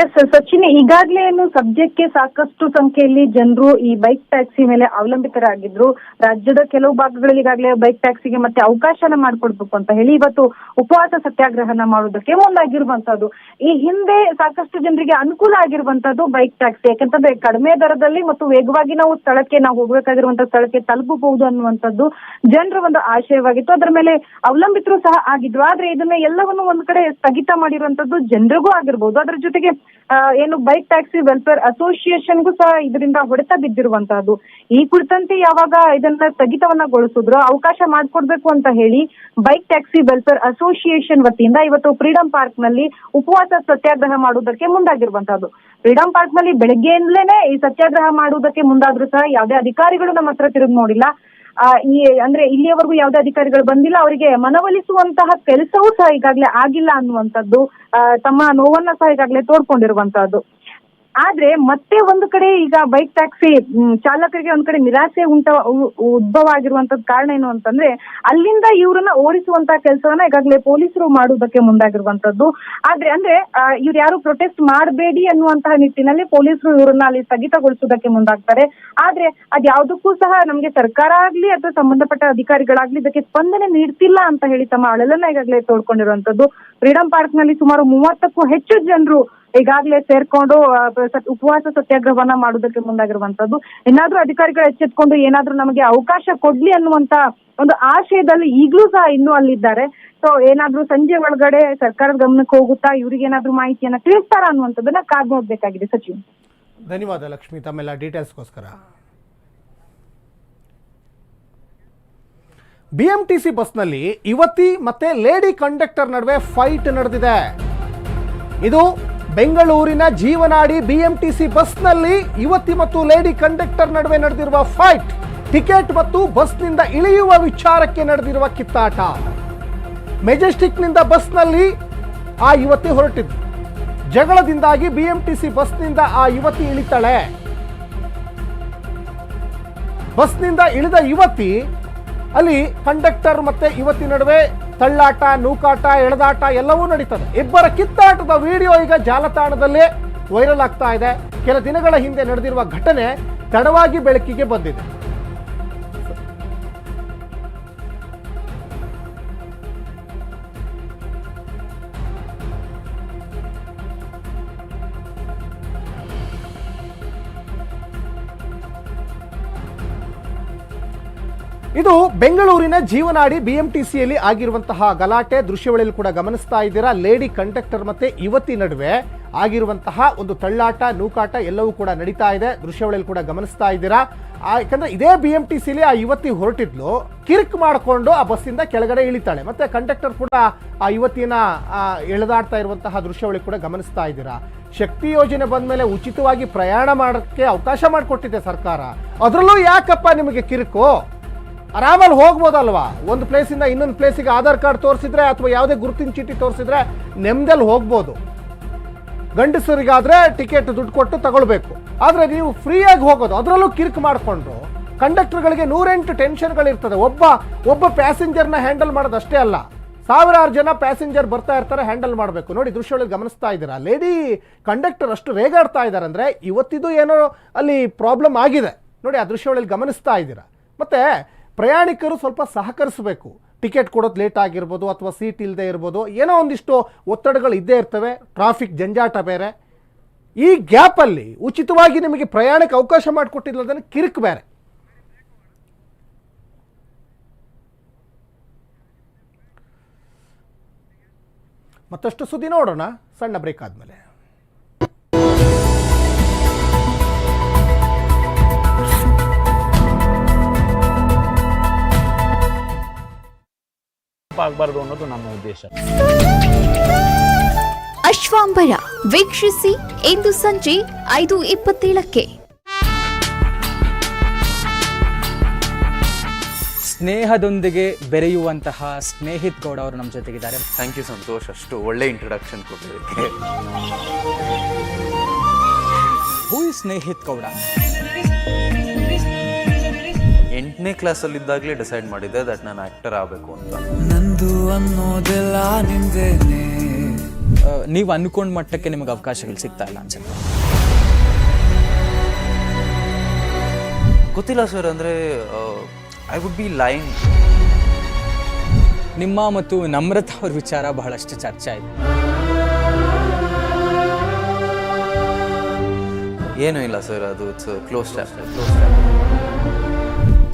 ಎಸ್ ಸಚಿನ್, ಈಗಾಗಲೇ ಏನು ಸದ್ಯಕ್ಕೆ ಸಾಕಷ್ಟು ಸಂಖ್ಯೆಯಲ್ಲಿ ಜನರು ಈ ಬೈಕ್ ಟ್ಯಾಕ್ಸಿ ಮೇಲೆ ಅವಲಂಬಿತರಾಗಿದ್ರು. ರಾಜ್ಯದ ಕೆಲವು ಭಾಗಗಳಲ್ಲಿ ಈಗಾಗಲೇ ಬೈಕ್ ಟ್ಯಾಕ್ಸಿಗೆ ಮತ್ತೆ ಅವಕಾಶನ ಮಾಡಿಕೊಡ್ಬೇಕು ಅಂತ ಹೇಳಿ ಇವತ್ತು ಉಪವಾಸ ಸತ್ಯಾಗ್ರಹನ ಮಾಡೋದಕ್ಕೆ ಒಂದಾಗಿರುವಂತಹದ್ದು ಈ ಹಿಂದೆ ಸಾಕಷ್ಟು ಜನರಿಗೆ ಅನುಕೂಲ ಆಗಿರುವಂತದ್ದು ಬೈಕ್ ಟ್ಯಾಕ್ಸಿ ಯಾಕಂತಂದ್ರೆ ಕಡಿಮೆ ದರದಲ್ಲಿ ಮತ್ತು ವೇಗವಾಗಿ ನಾವು ಸ್ಥಳಕ್ಕೆ, ನಾವು ಹೋಗಬೇಕಾಗಿರುವಂತಹ ಸ್ಥಳಕ್ಕೆ ತಲುಪಬಹುದು ಅನ್ನುವಂಥದ್ದು ಜನರ ಒಂದು ಆಶಯವಾಗಿತ್ತು. ಅದರ ಮೇಲೆ ಅವಲಂಬಿತರು ಸಹ ಆಗಿದ್ರು. ಆದ್ರೆ ಇದನ್ನ ಎಲ್ಲವನ್ನು ಒಂದ್ ಕಡೆ ಸ್ಥಗಿತ ಮಾಡಿರುವಂತದ್ದು ಜನರಿಗೂ ಆಗಿರ್ಬೋದು. ಅದ್ರ ಜೊತೆಗೆ ಏನು ಬೈಕ್ ಟ್ಯಾಕ್ಸಿ ವೆಲ್ಫೇರ್ ಅಸೋಸಿಯೇಷನ್ಗೂ ಸಹ ಇದರಿಂದ ಹೊಡೆತ ಬಿದ್ದಿರುವಂತಹದ್ದು. ಈ ಕುರಿತಂತೆ ಯಾವಾಗ ಇದನ್ನ ಸ್ಥಗಿತವನ್ನಗೊಳಿಸಿದ್ರು, ಅವಕಾಶ ಮಾಡಿಕೊಡ್ಬೇಕು ಅಂತ ಹೇಳಿ ಬೈಕ್ ಟ್ಯಾಕ್ಸಿ ವೆಲ್ಫೇರ್ ಅಸೋಸಿಯೇಷನ್ ವತಿಯಿಂದ ಇವತ್ತು ಫ್ರೀಡಂ ಪಾರ್ಕ್ನಲ್ಲಿ ಉಪವಾಸ ಸತ್ಯಾಗ್ರಹ ಮಾಡುವುದಕ್ಕೆ ಮುಂದಾಗಿರುವಂತಹದ್ದು. ಫ್ರೀಡಂ ಪಾರ್ಕ್ನಲ್ಲಿ ಬೆಳಗ್ಗೆಯಿಂದಲೇ ಈ ಸತ್ಯಾಗ್ರಹ ಮಾಡುವುದಕ್ಕೆ ಮುಂದಾದ್ರೂ ಸಹ ಯಾವುದೇ ಅಧಿಕಾರಿಗಳು ನಮ್ಮ ಹತ್ರ ತಿರುಗಿ ನೋಡಿಲ್ಲ. ಈ, ಅಂದ್ರೆ ಇಲ್ಲಿಯವರೆಗೂ ಯಾವುದೇ ಅಧಿಕಾರಿಗಳು ಬಂದಿಲ್ಲ, ಅವರಿಗೆ ಮನವೊಲಿಸುವಂತಹ ಕೆಲಸವೂ ಸಹ ಈಗಾಗಲೇ ಆಗಿಲ್ಲ ಅನ್ನುವಂಥದ್ದು ತಮ್ಮ ನೋವನ್ನ ಸಹ ಈಗಾಗಲೇ ತೋಡ್ಕೊಂಡಿರುವಂತಹದ್ದು ಆದ್ರೆ ಮತ್ತೆ ಒಂದು ಕಡೆ ಈಗ ಬೈಕ್ ಟ್ಯಾಕ್ಸಿ ಚಾಲಕರಿಗೆ ಒಂದ್ ಕಡೆ ನಿರಾಸೆ ಉಂಟ ಉದ್ಭವ ಆಗಿರುವಂತದ್ ಕಾರಣ ಏನು ಅಂತಂದ್ರೆ ಅಲ್ಲಿಂದ ಇವ್ರನ್ನ ಓಡಿಸುವಂತ ಕೆಲಸವನ್ನ ಈಗಾಗಲೇ ಪೊಲೀಸರು ಮಾಡುವುದಕ್ಕೆ ಮುಂದಾಗಿರುವಂತದ್ದು. ಆದ್ರೆ ಅಂದ್ರೆ ಇವ್ರು ಯಾರು ಪ್ರೊಟೆಸ್ಟ್ ಮಾಡಬೇಡಿ ಅನ್ನುವಂತಹ ನಿಟ್ಟಿನಲ್ಲಿ ಪೊಲೀಸರು ಇವರನ್ನ ಅಲ್ಲಿ ಸ್ಥಗಿತಗೊಳಿಸುವುದಕ್ಕೆ ಮುಂದಾಗ್ತಾರೆ. ಆದ್ರೆ ಅದ್ ಯಾವುದಕ್ಕೂ ಸಹ ನಮ್ಗೆ ಸರ್ಕಾರ ಆಗ್ಲಿ ಅಥವಾ ಸಂಬಂಧಪಟ್ಟ ಅಧಿಕಾರಿಗಳಾಗ್ಲಿ ಇದಕ್ಕೆ ಸ್ಪಂದನೆ ನೀಡ್ತಿಲ್ಲ ಅಂತ ಹೇಳಿ ತಮ್ಮ ಅಳಲನ್ನ ಈಗಾಗಲೇ ತೋಡ್ಕೊಂಡಿರುವಂತದ್ದು. ಫ್ರೀಡಂ ಪಾರ್ಕ್ನಲ್ಲಿ ಸುಮಾರು ಮೂವತ್ತಕ್ಕೂ ಹೆಚ್ಚು ಜನರು ಈಗಾಗಲೇ ಸೇರ್ಕೊಂಡು ಉಪವಾಸ ಸತ್ಯಾಗ್ರಹವನ್ನ ಮಾಡುವುದಕ್ಕೆ ಮುಂದಾಗಿರುವಂತದ್ದು ಏನಾದ್ರೂ ಅಧಿಕಾರಿಗಳು ಎಚ್ಚೆತ್ಕೊಂಡು ಏನಾದ್ರೂ ನಮಗೆ ಅವಕಾಶ ಕೊಡ್ಲಿ ಅನ್ನುವಂತ ಒಂದು ಆಶಯದಲ್ಲಿ ಈಗಲೂ ಸಹ ಇನ್ನೂ ಅಲ್ಲಿದ್ದಾರೆ. ಸೊ ಏನಾದ್ರೂ ಸಂಜೆ ಒಳಗಡೆ ಸರ್ಕಾರದ ಗಮನಕ್ಕೆ ಹೋಗುತ್ತಾ ಇವರಿಗೆ ಏನಾದ್ರೂ ಮಾಹಿತಿಯನ್ನ ತಿಳಿಸ್ತಾರ ಅನ್ನುವಂಥದ್ದನ್ನ ಕಾದ್ ನೋಡ್ಬೇಕಾಗಿದೆ ಸಚಿನ್ ಧನ್ಯವಾದ ಲಕ್ಷ್ಮಿ, ತಮ್ಮೆಲ್ಲ ಡೀಟೇಲ್ಸ್ಗೋಸ್ಕರ. ಬಿ ಎಂ ಟಿ ಬಸ್ನಲ್ಲಿ ಯುವತಿ ಮತ್ತೆ ಲೇಡಿ ಕಂಡಕ್ಟರ್ ನಡುವೆ ಫೈಟ್ ನಡೆದಿದೆ. ಇದು ಬೆಂಗಳೂರಿನ ಜೀವನಾಡಿ ಬಿಎಂಟಿಸಿ ಬಸ್ನಲ್ಲಿ ಯುವತಿ ಮತ್ತು ಲೇಡಿ ಕಂಡಕ್ಟರ್ ನಡುವೆ ನಡೆದಿರುವ ಫೈಟ್. ಟಿಕೆಟ್ ಮತ್ತು ಬಸ್ನಿಂದ ಇಳಿಯುವ ವಿಚಾರಕ್ಕೆ ನಡೆದಿರುವ ಕಿತ್ತಾಟ. ಮೆಜೆಸ್ಟಿಕ್ನಿಂದ ಬಸ್ನಲ್ಲಿ ಆ ಯುವತಿ ಹೊರಟಿದ್ದು. ಜಗಳದಿಂದಾಗಿ ಬಿಎಂಟಿಸಿ ಬಸ್ನಿಂದ ಆ ಯುವತಿ ಇಳಿತಾಳೆ. ಬಸ್ನಿಂದ ಇಳಿದ ಯುವತಿ ಅಲ್ಲಿ ಕಂಡಕ್ಟರ್ ಮತ್ತೆ ಇವತ್ತಿನ ನಡುವೆ ತಳ್ಳಾಟ, ನೂಕಾಟ, ಎಳೆದಾಟ ಎಲ್ಲವೂ ನಡೀತದೆ. ಇಬ್ಬರ ಕಿತ್ತಾಟದ ವಿಡಿಯೋ ಈಗ ಜಾಲತಾಣದಲ್ಲೇ ವೈರಲ್ ಆಗ್ತಾ ಇದೆ. ಕೆಲ ದಿನಗಳ ಹಿಂದೆ ನಡೆದಿರುವ ಘಟನೆ ತಡವಾಗಿ ಬೆಳಕಿಗೆ ಬಂದಿದೆ. ಇದು ಬೆಂಗಳೂರಿನ ಜೀವನಾಡಿ ಬಿ ಎಂ ಟಿ ಸಿಯಲ್ಲಿ ಆಗಿರುವಂತಹ ಗಲಾಟೆ. ದೃಶ್ಯಗಳಲ್ಲಿ ಕೂಡ ಗಮನಿಸ್ತಾ ಇದ್ದೀರಾ? ಲೇಡಿ ಕಂಡಕ್ಟರ್ ಮತ್ತೆ ಯುವತಿ ನಡುವೆ ಆಗಿರುವಂತಹ ಒಂದು ತಳ್ಳಾಟ, ನೂಕಾಟ ಎಲ್ಲವೂ ಕೂಡ ನಡೀತಾ ಇದೆ. ದೃಶ್ಯಾವಳಿಯಲ್ಲಿ ಕೂಡ ಗಮನಿಸ್ತಾ ಇದ್ದೀರಾ? ಯಾಕಂದ್ರೆ ಇದೇ ಬಿ ಎಂ ಟಿ ಸಿಲಿ ಆ ಯುವತಿ ಹೊರಟಿದ್ಲು. ಕಿರ್ಕ್ ಮಾಡಿಕೊಂಡು ಆ ಬಸ್ಸಿಂದ ಕೆಳಗಡೆ ಇಳಿತಾಳೆ. ಮತ್ತೆ ಕಂಡಕ್ಟರ್ ಕೂಡ ಆ ಯುವತಿಯನ್ನ ಎಳೆದಾಡ್ತಾ ಇರುವಂತಹ ದೃಶ್ಯವಳಿ ಕೂಡ ಗಮನಿಸ್ತಾ ಇದ್ದೀರಾ? ಶಕ್ತಿ ಯೋಜನೆ ಬಂದ ಮೇಲೆ ಉಚಿತವಾಗಿ ಪ್ರಯಾಣ ಮಾಡೋಕ್ಕೆ ಅವಕಾಶ ಮಾಡಿಕೊಟ್ಟಿದೆ ಸರ್ಕಾರ. ಅದರಲ್ಲೂ ಯಾಕಪ್ಪ ನಿಮಗೆ ಕಿರಿಕು? ಆರಾಮಲ್ಲಿ ಹೋಗ್ಬೋದಲ್ವಾ? ಒಂದು ಪ್ಲೇಸಿಂದ ಇನ್ನೊಂದು ಪ್ಲೇಸಿಗೆ ಆಧಾರ್ ಕಾರ್ಡ್ ತೋರಿಸಿದ್ರೆ ಅಥವಾ ಯಾವುದೇ ಗುರುತಿನ ಚೀಟಿ ತೋರಿಸಿದ್ರೆ ನೆಮ್ಮದಲ್ಲಿ ಹೋಗ್ಬೋದು. ಗಂಡಸರಿಗಾದರೆ ಟಿಕೆಟ್ ದುಡ್ಡು ಕೊಟ್ಟು ತಗೊಳ್ಬೇಕು. ಆದರೆ ನೀವು ಫ್ರೀಯಾಗಿ ಹೋಗೋದು, ಅದರಲ್ಲೂ ಕಿರಿಕ್ ಮಾಡಿಕೊಂಡು ಕಂಡಕ್ಟರ್ಗಳಿಗೆ ನೂರೆಂಟು ಟೆನ್ಷನ್ಗಳಿರ್ತದೆ ಒಬ್ಬ ಒಬ್ಬ ಪ್ಯಾಸೆಂಜರ್ನ ಹ್ಯಾಂಡಲ್ ಮಾಡೋದು ಅಷ್ಟೇ ಅಲ್ಲ. ಸಾವಿರಾರು ಜನ ಪ್ಯಾಸೆಂಜರ್ ಬರ್ತಾ ಇರ್ತಾರೆ ಹ್ಯಾಂಡಲ್ ಮಾಡಬೇಕು. ನೋಡಿ, ದೃಶ್ಯಗಳಲ್ಲಿ ಗಮನಿಸ್ತಾ ಇದ್ದೀರಾ? ಲೇಡಿ ಕಂಡಕ್ಟರ್ ಅಷ್ಟು ರೇಗಾಡ್ತಾ ಇದ್ದಾರೆ ಅಂದರೆ ಇವತ್ತಿದು ಏನೋ ಅಲ್ಲಿ ಪ್ರಾಬ್ಲಮ್ ಆಗಿದೆ. ನೋಡಿ, ಆ ದೃಶ್ಯಗಳಲ್ಲಿ ಗಮನಿಸ್ತಾ ಇದ್ದೀರಾ? ಮತ್ತು ಪ್ರಯಾಣಿಕರು ಸ್ವಲ್ಪ ಸಹಕರಿಸಬೇಕು. ಟಿಕೆಟ್ ಕೊಡೋದು ಲೇಟ್ ಆಗಿರ್ಬೋದು ಅಥವಾ ಸೀಟ್ ಇಲ್ಲದೆ ಇರ್ಬೋದು. ಏನೋ ಒಂದಿಷ್ಟು ಒತ್ತಡಗಳು ಇದ್ದೇ ಇರ್ತವೆ. ಟ್ರಾಫಿಕ್ ಜಂಜಾಟ ಬೇರೆ. ಈ ಗ್ಯಾಪಲ್ಲಿ ಉಚಿತವಾಗಿ ನಿಮಗೆ ಪ್ರಯಾಣಕ್ಕೆ ಅವಕಾಶ ಮಾಡಿಕೊಟ್ಟಿಲ್ಲದನ್ನು ಕಿರಿಕ್ ಬೇರೆ. ಮತ್ತಷ್ಟು ಸುದ್ದಿ ನೋಡೋಣ. ಸಣ್ಣ ಬ್ರೇಕ್ ಆದಮೇಲೆ. ಆಗಬಾರ್ದು ಅನ್ನೋದು ನಮ್ಮ ಉದ್ದೇಶ. ಅಶ್ವಾಂಬರ ವೀಕ್ಷಿಸಿ ಇಂದು ಸಂಜೆ ಐದು ಇಪ್ಪತ್ತೇಳಕ್ಕೆ. ಸ್ನೇಹದೊಂದಿಗೆ ಬೆರೆಯುವಂತಹ ಸ್ನೇಹಿತ್ ಗೌಡ ಅವರು ನಮ್ಮ ಜೊತೆಗಿದ್ದಾರೆ. Thank you Santosh. ಅಷ್ಟು ಒಳ್ಳೆ ಇಂಟ್ರೊಡಕ್ಷನ್ ಕೊಟ್ಟಿದ್ದಕ್ಕೆ. ಹೂ ಸ್ನೇಹಿತ್ ಗೌಡ? ಎಂಟನೇ ಕ್ಲಾಸಲ್ಲಿದ್ದಾಗಲೇ ಡಿಸೈಡ್ ಮಾಡಿದ್ದೆ ದಟ್ ನಾನು ಆ್ಯಕ್ಟರ್ ಆಗಬೇಕು ಅಂತ. ನಂದು ಅನ್ನೋದೆಲ್ಲ ನಿಂದೇನೆ. ನೀವು ಅನ್ಕೊಂಡ ಮಟ್ಟಕ್ಕೆ ನಿಮಗೆ ಅವಕಾಶಗಳು ಸಿಗ್ತಾ ಇಲ್ಲ ಅನ್ಸುತ್ತೆ. ಗೊತ್ತಿಲ್ಲ ಸರ್ ಅಂದರೆ ಐ ವುಡ್ ಬಿ ಲೈನ್ ನಿಮ್ಮ ಮತ್ತು ನಮ್ರತಾ ಅವ್ರ ವಿಚಾರ ಬಹಳಷ್ಟು ಚರ್ಚೆ ಆಯಿತು. ಏನೂ ಇಲ್ಲ ಸರ್ ಅದು it's close chapter close chapter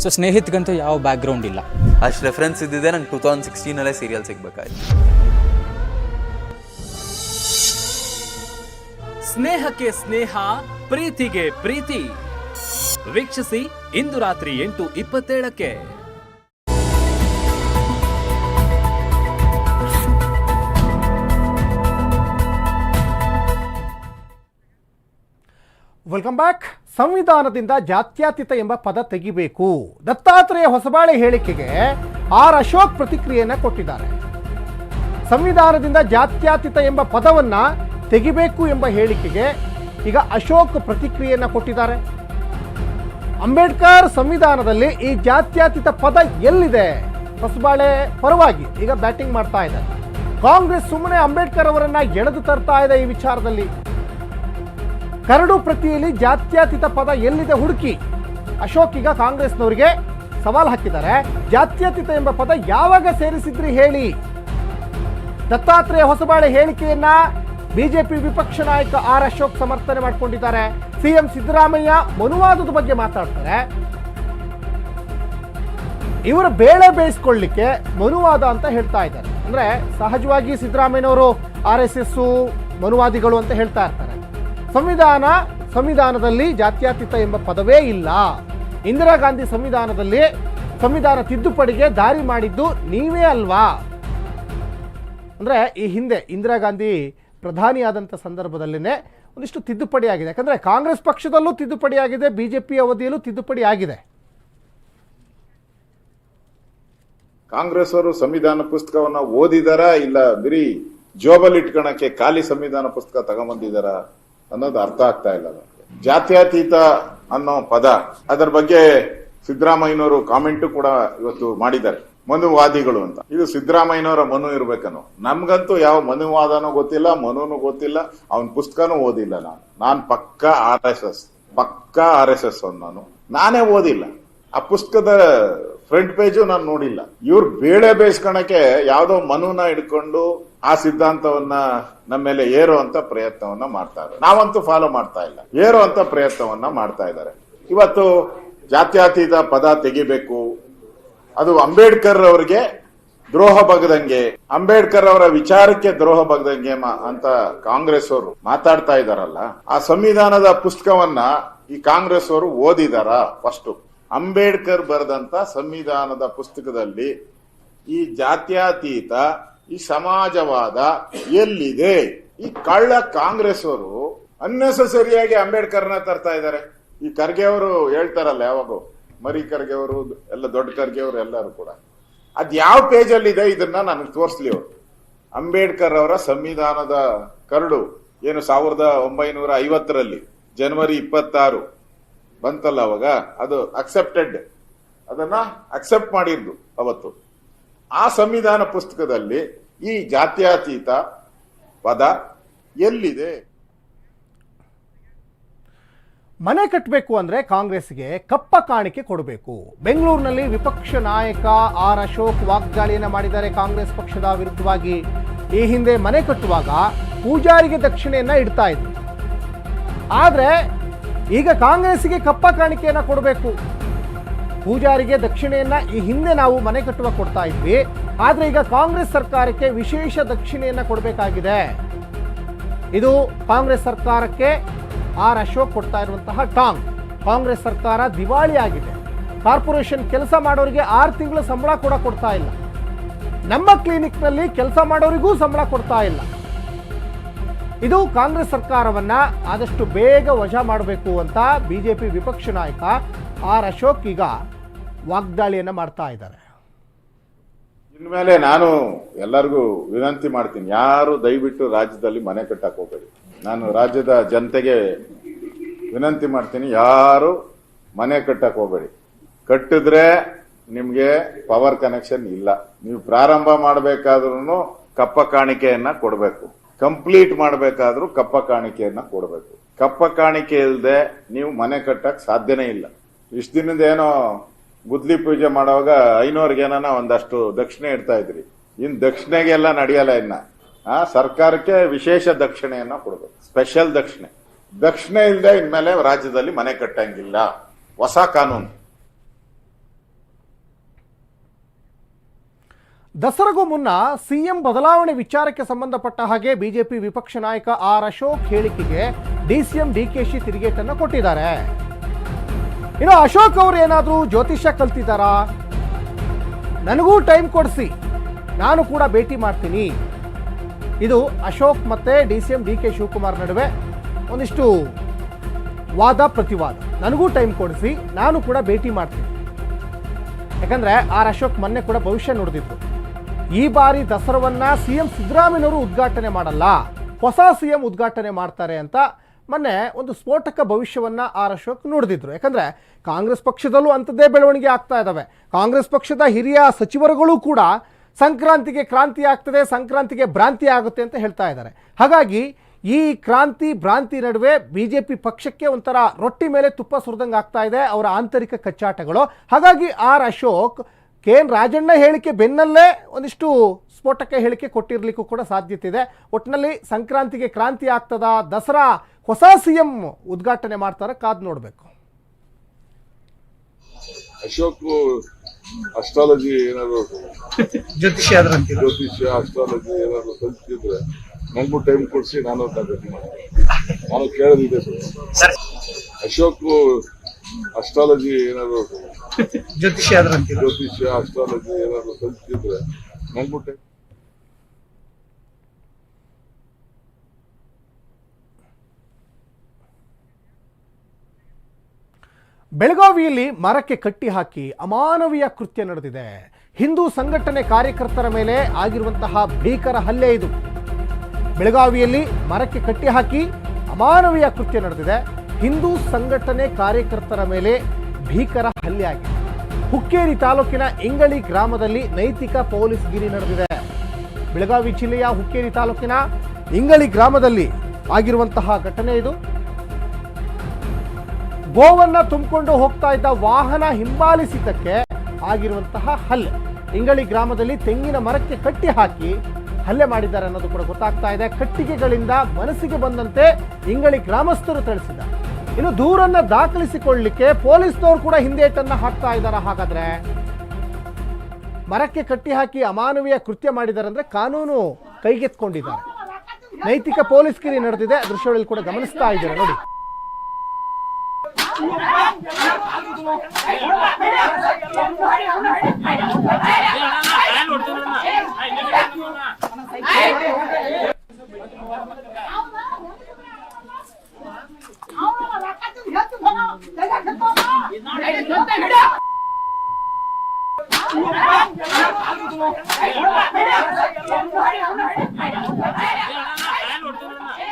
so ಸ್ನೇಹಿತ್ಗಂತೂ ಯಾವ ಬ್ಯಾಕ್ಗ್ರೌಂಡ್ ಇಲ್ಲ. ಅಷ್ಟು ರೆಫರೆನ್ಸ್ ಇದ್ದಿದೆ ನಂಗೆ ಟೂ ತೌಸಂಡ್ ಸಿಕ್ಸ್ಟೀನಲ್ಲೇ ಸೀರಿಯಲ್ ಸಿಗ್ಬೇಕಾಯ್ತು. ಸ್ನೇಹಕ್ಕೆ ಸ್ನೇಹ ಪ್ರೀತಿಗೆ ಪ್ರೀತಿ. ವೀಕ್ಷಿಸಿ ಇಂದು ರಾತ್ರಿ ಎಂಟು ಇಪ್ಪತ್ತೇಳಕ್ಕೆ. ವೆಲ್ಕಮ್ ಬ್ಯಾಕ್ ಸಂವಿಧಾನದಿಂದ ಜಾತ್ಯಾತೀತ ಎಂಬ ಪದ ತೆಗಿಬೇಕು. ದತ್ತಾತ್ರೇಯ ಹೊಸಬಾಳೆ ಹೇಳಿಕೆಗೆ ಆರ್ ಅಶೋಕ್ ಪ್ರತಿಕ್ರಿಯೆಯನ್ನು ಕೊಟ್ಟಿದ್ದಾರೆ. ಸಂವಿಧಾನದಿಂದ ಜಾತ್ಯಾತೀತ ಎಂಬ ಪದವನ್ನ ತೆಗಿಬೇಕು ಎಂಬ ಹೇಳಿಕೆಗೆ ಈಗ ಅಶೋಕ್ ಪ್ರತಿಕ್ರಿಯೆಯನ್ನು ಕೊಟ್ಟಿದ್ದಾರೆ. ಅಂಬೇಡ್ಕರ್ ಸಂವಿಧಾನದಲ್ಲಿ ಈ ಜಾತ್ಯಾತೀತ ಪದ ಎಲ್ಲಿದೆ? ಹೊಸಬಾಳೆ ಪರವಾಗಿ ಈಗ ಬ್ಯಾಟಿಂಗ್ ಮಾಡ್ತಾ ಇದ್ದಾರೆ. ಕಾಂಗ್ರೆಸ್ ಸುಮ್ಮನೆ ಅಂಬೇಡ್ಕರ್ ಅವರನ್ನ ಎಳೆದು ತರ್ತಾ ಇದೆ ಈ ವಿಚಾರದಲ್ಲಿ. ಕರಡು ಪ್ರತಿಯಲ್ಲಿ ಜಾತ್ಯತೀತ ಪದ ಎಲ್ಲಿದೆ ಹುಡುಕಿ? ಅಶೋಕ್ ಈಗ ಕಾಂಗ್ರೆಸ್ನವರಿಗೆ ಸವಾಲು ಹಾಕಿದ್ದಾರೆ. ಜಾತ್ಯತೀತ ಎಂಬ ಪದ ಯಾವಾಗ ಸೇರಿಸಿದ್ರಿ ಹೇಳಿ? ದತ್ತಾತ್ರೇಯ ಹೊಸಬಾಳೆ ಹೇಳಿಕೆಯನ್ನ ಬಿಜೆಪಿ ವಿಪಕ್ಷ ನಾಯಕ ಆರ್ ಅಶೋಕ್ ಸಮರ್ಥನೆ ಮಾಡಿಕೊಂಡಿದ್ದಾರೆ. ಸಿಎಂ ಸಿದ್ದರಾಮಯ್ಯ ಮನುವಾದದ ಬಗ್ಗೆ ಮಾತಾಡ್ತಾರೆ. ಇವರ ಬೇಳೆ ಬೇಯಿಸ್ಕೊಳ್ಳಿಕ್ಕೆ ಮನುವಾದ ಅಂತ ಹೇಳ್ತಾ ಇದ್ದಾರೆ. ಅಂದ್ರೆ ಸಹಜವಾಗಿ ಸಿದ್ದರಾಮಯ್ಯನವರು ಆರ್ ಎಸ್ ಮನುವಾದಿಗಳು ಅಂತ ಹೇಳ್ತಾ ಇರ್ತಾರೆ. ಸಂವಿಧಾನ, ಸಂವಿಧಾನದಲ್ಲಿ ಜಾತ್ಯತೀತ ಎಂಬ ಪದವೇ ಇಲ್ಲ. ಇಂದಿರಾ ಗಾಂಧಿ ಸಂವಿಧಾನದಲ್ಲಿ ಸಂವಿಧಾನ ತಿದ್ದುಪಡಿಗೆ ದಾರಿ ಮಾಡಿದ್ದು ನೀವೇ ಅಲ್ವಾ? ಅಂದರೆ ಈ ಹಿಂದೆ ಇಂದಿರಾ ಗಾಂಧಿ ಪ್ರಧಾನಿಯಾದಂಥ ಸಂದರ್ಭದಲ್ಲೇ ಒಂದಿಷ್ಟು ತಿದ್ದುಪಡಿ ಆಗಿದೆ. ಯಾಕಂದರೆ ಕಾಂಗ್ರೆಸ್ ಪಕ್ಷದಲ್ಲೂ ತಿದ್ದುಪಡಿ ಆಗಿದೆ ಬಿ ಜೆ ಪಿ ಅವಧಿಯಲ್ಲೂ ತಿದ್ದುಪಡಿ ಆಗಿದೆ. ಕಾಂಗ್ರೆಸ್ ಅವರು ಸಂವಿಧಾನ ಪುಸ್ತಕವನ್ನ ಓದಿದಾರಾ ಇಲ್ಲ ಬರೀ ಜೋಬಲ್ ಇಟ್ಕೊಳಕ್ಕೆ ಖಾಲಿ ಸಂವಿಧಾನ ಪುಸ್ತಕ ತಗೊಂಬಂದಿದಾರ? ಅನ್ನೋದು ಅರ್ಥ ಆಗ್ತಾ ಇಲ್ಲ ನನಗೆ ಜಾತ್ಯತೀತ ಅನ್ನೋ ಪದ, ಅದರ ಬಗ್ಗೆ ಸಿದ್ದರಾಮಯ್ಯನವರು ಕಾಮೆಂಟ್ ಕೂಡ ಇವತ್ತು ಮಾಡಿದ್ದಾರೆ. ಮನುವಾದಿಗಳು ಅಂತ. ಇದು ಸಿದ್ದರಾಮಯ್ಯನವರ ಮನು ಇರ್ಬೇಕನ್ನೋ. ನಮ್ಗಂತೂ ಯಾವ ಮನುವಾದನೂ ಗೊತ್ತಿಲ್ಲ, ಮನುನು ಗೊತ್ತಿಲ್ಲ, ಅವನ ಪುಸ್ತಕನೂ ಓದಿಲ್ಲ ನಾನು. ನಾನು ಪಕ್ಕ ಆರ್ ಎಸ್ ಎಸ್, ಪಕ್ಕ ಆರ್ ಎಸ್ ಎಸ್ ನಾನು. ನಾನೇ ಓದಿಲ್ಲ. ಆ ಪುಸ್ತಕದ ಫ್ರಂಟ್ ಪೇಜು ನಾನು ನೋಡಿಲ್ಲ. ಇವ್ರು ಬೇಳೆ ಬೇಯಿಸ್ಕೊಳಕ್ಕೆ ಯಾವುದೋ ಮನುನ ಹಿಡ್ಕೊಂಡು ಆ ಸಿದ್ಧಾಂತವನ್ನ ನಮ್ಮ ಮೇಲೆ ಏರೋ ಅಂತ ಪ್ರಯತ್ನವನ್ನ ಮಾಡ್ತಾ ಇದ್ದಾರೆ. ನಾವಂತೂ ಫಾಲೋ ಮಾಡ್ತಾ ಇಲ್ಲ. ಏರೋ ಅಂತ ಪ್ರಯತ್ನವನ್ನ ಮಾಡ್ತಾ ಇದ್ದಾರೆ. ಇವತ್ತು ಜಾತ್ಯತೀತ ಪದ ತೆಗಿಬೇಕು. ಅದು ಅಂಬೇಡ್ಕರ್ ಅವರಿಗೆ ದ್ರೋಹ ಬಗದಂಗೆ, ಅಂಬೇಡ್ಕರ್ ಅವರ ವಿಚಾರಕ್ಕೆ ದ್ರೋಹ ಬಗದಂಗೆ ಅಂತ ಕಾಂಗ್ರೆಸ್ ಅವರು ಮಾತಾಡ್ತಾ ಇದಾರಲ್ಲ ಆ ಸಂವಿಧಾನದ ಪುಸ್ತಕವನ್ನ ಈ ಕಾಂಗ್ರೆಸ್ ಅವರು ಓದಿದಾರ ಫಸ್ಟ್ ಅಂಬೇಡ್ಕರ್ ಬರೆದಂತ ಸಂವಿಧಾನದ ಪುಸ್ತಕದಲ್ಲಿ ಈ ಜಾತ್ಯತೀತ ಈ ಸಮಾಜವಾದ ಎಲ್ಲಿದೆ? ಈ ಕಳ್ಳ ಕಾಂಗ್ರೆಸ್ ಅವರು ಅನ್ನೆಸರಿಯಾಗಿ ಅಂಬೇಡ್ಕರ್ನ ತರ್ತಾ ಇದ್ದಾರೆ. ಈ ಖರ್ಗೆ ಅವರು ಹೇಳ್ತಾರಲ್ಲ ಯಾವಾಗೂ ಮರಿ ಖರ್ಗೆ ಅವರು, ಎಲ್ಲ ದೊಡ್ಡ ಖರ್ಗೆ ಅವರು ಎಲ್ಲರೂ ಕೂಡ. ಅದ್ ಯಾವ ಪೇಜ್ ಅಲ್ಲಿ ಇದೆ ಇದನ್ನ ನನಗೆ ತೋರಿಸ್ಲಿ ಅವರು ಅಂಬೇಡ್ಕರ್ ಅವರ ಸಂವಿಧಾನದ ಕರಡು, ಏನು ಸಾವಿರದ ಒಂಬೈನೂರ ಐವತ್ತರಲ್ಲಿ, ಜನವರಿ ಇಪ್ಪತ್ತಾರು ಬಂತಲ್ಲ ಅವಾಗ, ಅದು ಅಕ್ಸೆಪ್ಟೆಡ್ ಅದನ್ನ ಅಕ್ಸೆಪ್ಟ್ ಮಾಡಿದ್ರು ಅವತ್ತು. ಆ ಸಂವಿಧಾನ ಪುಸ್ತಕದಲ್ಲಿ ಈ ಜಾತ್ಯಾತೀತ ಪದ ಎಲ್ಲಿದೆ? ಮನೆ ಕಟ್ಟಬೇಕು ಅಂದ್ರೆ ಕಾಂಗ್ರೆಸ್ಗೆ ಕಪ್ಪ ಕಾಣಿಕೆ ಕೊಡಬೇಕು. ಬೆಂಗಳೂರಿನಲ್ಲಿ ವಿಪಕ್ಷ ನಾಯಕ ಆರ್ ಅಶೋಕ್ ವಾಗ್ದಾಳಿಯನ್ನು ಮಾಡಿದ್ದಾರೆ ಕಾಂಗ್ರೆಸ್ ಪಕ್ಷದ ವಿರುದ್ಧವಾಗಿ. ಈ ಹಿಂದೆ ಮನೆ ಕಟ್ಟುವಾಗ ಪೂಜಾರಿಗೆ ದಕ್ಷಿಣೆಯನ್ನು ಇಡ್ತಾ ಇದ್ರು. ಆದರೆ ಈಗ ಕಾಂಗ್ರೆಸ್ಗೆ ಕಪ್ಪ ಕಾಣಿಕೆಯನ್ನ ಕೊಡಬೇಕು. ಪೂಜಾರಿಗೆ ದಕ್ಷಿಣೆಯನ್ನ ಈ ಹಿಂದೆ ನಾವು ಮನೆ ಕಟ್ಟುವ ಕೊಡ್ತಾ ಇದ್ವಿ. ಆದ್ರೆ ಈಗ ಕಾಂಗ್ರೆಸ್ ಸರ್ಕಾರಕ್ಕೆ ವಿಶೇಷ ದಕ್ಷಿಣೆಯನ್ನ ಕೊಡಬೇಕಾಗಿದೆ. ಇದು ಕಾಂಗ್ರೆಸ್ ಸರ್ಕಾರಕ್ಕೆ ಆರ್ ಅಶೋಕ್ ಕೊಡ್ತಾ ಇರುವಂತಹ ಟಾಂಗ್. ಕಾಂಗ್ರೆಸ್ ಸರ್ಕಾರ ದಿವಾಳಿ ಆಗಿದೆ. ಕಾರ್ಪೊರೇಷನ್ ಕೆಲಸ ಮಾಡೋರಿಗೆ ಆರು ತಿಂಗಳು ಸಂಬಳ ಕೂಡ ಕೊಡ್ತಾ ಇಲ್ಲ. ನಮ್ಮ ಕ್ಲಿನಿಕ್ನಲ್ಲಿ ಕೆಲಸ ಮಾಡೋರಿಗೂ ಸಂಬಳ ಕೊಡ್ತಾ ಇಲ್ಲ. ಇದು ಕಾಂಗ್ರೆಸ್ ಸರ್ಕಾರವನ್ನ ಆದಷ್ಟು ಬೇಗ ವಜಾ ಮಾಡಬೇಕು ಅಂತ ಬಿಜೆಪಿ ವಿಪಕ್ಷ ನಾಯಕ ಆರ್ ಅಶೋಕ್ ಈಗ ವಾಗ್ದಾಳಿಯನ್ನ ಮಾಡ್ತಾ ಇದ್ದಾರೆ. ಇನ್ಮೇಲೆ ನಾನು ಎಲ್ಲರಿಗೂ ವಿನಂತಿ ಮಾಡ್ತೀನಿ, ಯಾರು ದಯವಿಟ್ಟು ರಾಜ್ಯದಲ್ಲಿ ಮನೆ ಕಟ್ಟಕ್ ಹೋಗಬೇಡಿ. ನಾನು ರಾಜ್ಯದ ಜನತೆಗೆ ವಿನಂತಿ ಮಾಡ್ತೀನಿ, ಯಾರು ಮನೆ ಕಟ್ಟಕ್ ಹೋಗಬೇಡಿ. ಕಟ್ಟಿದ್ರೆ ನಿಮಗೆ ಪವರ್ ಕನೆಕ್ಷನ್ ಇಲ್ಲ. ನೀವು ಪ್ರಾರಂಭ ಮಾಡಬೇಕಾದ್ರೂ ಕಪ್ಪ ಕಾಣಿಕೆಯನ್ನ ಕೊಡಬೇಕು. ಕಂಪ್ಲೀಟ್ ಮಾಡಬೇಕಾದ್ರೂ ಕಪ್ಪ ಕಾಣಿಕೆಯನ್ನ ಕೊಡಬೇಕು. ಕಪ್ಪ ಕಾಣಿಕೆ ಇಲ್ಲದೆ ನೀವು ಮನೆ ಕಟ್ಟಕ್ ಸಾಧ್ಯನೇ ಇಲ್ಲ. ಇಷ್ಟು ದಿನದ ಏನೋ ಗುದ್ಲಿ ಪೂಜೆ ಮಾಡುವಾಗ ಐನೂರ್ಗೆ ಏನಾನ ಒಂದಷ್ಟು ದಕ್ಷಿಣೆ ಇಡ್ತಾ ಇದ್ರಿ. ಇನ್ ದಕ್ಷಿಣೆಗೆಲ್ಲ ನಡೆಯಲ್ಲ ಇನ್ನ. ಆ, ಸರ್ಕಾರಕ್ಕೆ ವಿಶೇಷ ದಕ್ಷಿಣೆಯನ್ನ ಕೊಡಬೇಕು. ಸ್ಪೆಷಲ್ ದಕ್ಷಿಣೆ. ದಕ್ಷಿಣೆ ಇಲ್ಲದೆ ಇನ್ಮೇಲೆ ರಾಜ್ಯದಲ್ಲಿ ಮನೆ ಕಟ್ಟಂಗಿಲ್ಲ. ಹೊಸ ಕಾನೂನು. ದಸರಾಗೂ ಮುನ್ನ ಸಿಎಂ ಬದಲಾವಣೆ ವಿಚಾರಕ್ಕೆ ಸಂಬಂಧಪಟ್ಟ ಹಾಗೆ ಬಿಜೆಪಿ ವಿಪಕ್ಷ ನಾಯಕ ಆರ್ ಅಶೋಕ್ ಹೇಳಿಕೆಗೆ ಡಿಸಿಎಂ ಡಿಕೆಶಿ ತಿರುಗೇಟನ್ನು ಕೊಟ್ಟಿದ್ದಾರೆ. ಇನ್ನು ಅಶೋಕ್ ಅವರು ಏನಾದರೂ ಜ್ಯೋತಿಷ್ಯ ಕಲ್ತಿದ್ದಾರಾ? ನನಗೂ ಟೈಮ್ ಕೊಡಿಸಿ. ನಾನು ಕೂಡ ಭೇಟಿ ಮಾಡ್ತೀನಿ. ಇದು ಅಶೋಕ್ ಮತ್ತೆ D C M D K Shivakumar ನಡುವೆ ಒಂದಿಷ್ಟು ವಾದ ಪ್ರತಿವಾದ. ನನಗೂ ಟೈಮ್ ಕೊಡಿಸಿ, ನಾನು ಕೂಡ ಭೇಟಿ ಮಾಡ್ತೀನಿ. ಯಾಕಂದ್ರೆ ಆರ್ ಅಶೋಕ್ ಮೊನ್ನೆ ಕೂಡ ಭವಿಷ್ಯ ನುಡಿದಿದ್ರು. ಈ ಬಾರಿ ದಸರಾವನ್ನ ಸಿಎಂ ಸಿದ್ದರಾಮಯ್ಯನವರು ಉದ್ಘಾಟನೆ ಮಾಡಲ್ಲ. ಹೊಸ ಸಿಎಂ ಉದ್ಘಾಟನೆ ಮಾಡ್ತಾರೆ ಅಂತ ಮೊನ್ನೆ ಒಂದು ಸ್ಫೋಟಕ ಭವಿಷ್ಯವನ್ನು ಆರ್ ಅಶೋಕ್ ನುಡಿದಿದ್ರು. ಯಾಕಂದರೆ ಕಾಂಗ್ರೆಸ್ ಪಕ್ಷದಲ್ಲೂ ಅಂಥದ್ದೇ ಬೆಳವಣಿಗೆ ಆಗ್ತಾ ಇದ್ದಾವೆ ಕಾಂಗ್ರೆಸ್ ಪಕ್ಷದ ಹಿರಿಯ ಸಚಿವರುಗಳು ಕೂಡ ಸಂಕ್ರಾಂತಿಗೆ ಕ್ರಾಂತಿ ಆಗ್ತದೆ, ಸಂಕ್ರಾಂತಿಗೆ ಭ್ರಾಂತಿ ಆಗುತ್ತೆ ಅಂತ ಹೇಳ್ತಾ ಇದ್ದಾರೆ. ಹಾಗಾಗಿ ಈ ಕ್ರಾಂತಿ ಭ್ರಾಂತಿ ನಡುವೆ ಬಿ ಜೆ ಪಿ ಪಕ್ಷಕ್ಕೆ ಒಂಥರ ರೊಟ್ಟಿ ಮೇಲೆ ತುಪ್ಪ ಸುರಿದಂಗೆ ಆಗ್ತಾ ಇದೆ, ಅವರ ಆಂತರಿಕ ಕಚ್ಚಾಟಗಳು. ಹಾಗಾಗಿ R Ashok K N Rajanna ಹೇಳಿಕೆ ಬೆನ್ನಲ್ಲೇ ಒಂದಿಷ್ಟು ಸ್ಫೋಟಕ ಹೇಳಿಕೆ ಕೊಟ್ಟಿರಲಿಕ್ಕೂ ಕೂಡ ಸಾಧ್ಯತೆ ಇದೆ. ಒಟ್ಟಿನಲ್ಲಿ ಸಂಕ್ರಾಂತಿಗೆ ಕ್ರಾಂತಿ ಆಗ್ತದ, ದಸರಾ ಹೊಸ ಸಿ ಎಂ ಉದ್ಘಾಟನೆ ಮಾಡ್ತಾರೆ ಕಾದ್ ನೋಡಬೇಕು. ಅಶೋಕ್ ಅಸ್ಟ್ರಾಲಜಿ ಏನಾದ್ರು ಜ್ಯೋತಿಷ್ಯ ಜ್ಯೋತಿಷ್ಯ ಅಸ್ಟ್ರಾಲಜಿ ಏನಾದ್ರು ಕಲ್ತಿದ್ರೆ ನನಗೂ ಟೈಮ್ ಕೊಡಿಸಿ ನಾನು ತರಬೇತಿ ನಾನು ಕೇಳೋದಿದೆ ಸರ್. ಅಶೋಕ್ ಅಸ್ಟ್ರಾಲಜಿ ಏನಾದ್ರು ಜ್ಯೋತಿಷ್ಯ ಜ್ಯೋತಿಷ್ಯ ಅಸ್ಟ್ರಾಲಜಿ ಏನಾದ್ರು ಕಲ್ತಿದ್ರೆ ನನಗೂ ಟೈಮ್ ಬೆಳಗಾವಿಯಲ್ಲಿ ಮರಕ್ಕೆ ಕಟ್ಟಿ ಹಾಕಿ ಅಮಾನವೀಯ ಕೃತ್ಯ ನಡೆದಿದೆ. ಹಿಂದೂ ಸಂಘಟನೆ ಕಾರ್ಯಕರ್ತರ ಮೇಲೆ ಆಗಿರುವಂತಹ ಭೀಕರ ಹಲ್ಲೆ ಇದು. ಬೆಳಗಾವಿಯಲ್ಲಿ ಮರಕ್ಕೆ ಕಟ್ಟಿ ಹಾಕಿ ಅಮಾನವೀಯ ಕೃತ್ಯ ನಡೆದಿದೆ. ಹಿಂದೂ ಸಂಘಟನೆ ಕಾರ್ಯಕರ್ತರ ಮೇಲೆ ಭೀಕರ ಹಲ್ಲೆ ಆಗಿದೆ. ಹುಕ್ಕೇರಿ ತಾಲೂಕಿನ ಇಂಗಳಿ ಗ್ರಾಮದಲ್ಲಿ ನೈತಿಕ ಪೊಲೀಸ್ ಗಿರಿ ನಡೆದಿದೆ. ಬೆಳಗಾವಿ ಜಿಲ್ಲೆಯ ಹುಕ್ಕೇರಿ ತಾಲೂಕಿನ ಇಂಗಳಿ ಗ್ರಾಮದಲ್ಲಿ ಆಗಿರುವಂತಹ ಘಟನೆ ಇದು. ಗೋವನ್ನ ತುಂಬಿಕೊಂಡು ಹೋಗ್ತಾ ಇದ್ದ ವಾಹನ ಹಿಂಬಾಲಿಸಿದ್ದಕ್ಕೆ ಆಗಿರುವಂತಹ ಹಲ್ಲೆ. ಇಂಗಳಿ ಗ್ರಾಮದಲ್ಲಿ ತೆಂಗಿನ ಮರಕ್ಕೆ ಕಟ್ಟಿ ಹಾಕಿ ಹಲ್ಲೆ ಮಾಡಿದ್ದಾರೆ ಅನ್ನೋದು ಕೂಡ ಗೊತ್ತಾಗ್ತಾ ಇದೆ. ಕಟ್ಟಿಗೆಗಳಿಂದ ಮನಸ್ಸಿಗೆ ಬಂದಂತೆ ಇಂಗಳಿ ಗ್ರಾಮಸ್ಥರು ತಿಳಿಸಿದ್ದಾರೆ ಇನ್ನು ದೂರನ್ನ ದಾಖಲಿಸಿಕೊಳ್ಳಲಿಕ್ಕೆ ಪೊಲೀಸ್ನವರು ಕೂಡ ಹಿಂದೇಟನ್ನ ಹಾಕ್ತಾ ಇದ್ದಾರೆ. ಹಾಗಾದ್ರೆ ಮರಕ್ಕೆ ಕಟ್ಟಿ ಹಾಕಿ ಅಮಾನವೀಯ ಕೃತ್ಯ ಮಾಡಿದ್ದಾರೆ ಅಂದ್ರೆ ಕಾನೂನು ಕೈಗೆತ್ಕೊಂಡಿದ್ದಾರೆ. ನೈತಿಕ ಪೊಲೀಸ್ಗಿರಿ ನಡೆದಿದೆ. ಆ ದೃಶ್ಯಗಳಲ್ಲಿ ಕೂಡ ಗಮನಿಸ್ತಾ ಇದ್ದಾರೆ ನೋಡಿ.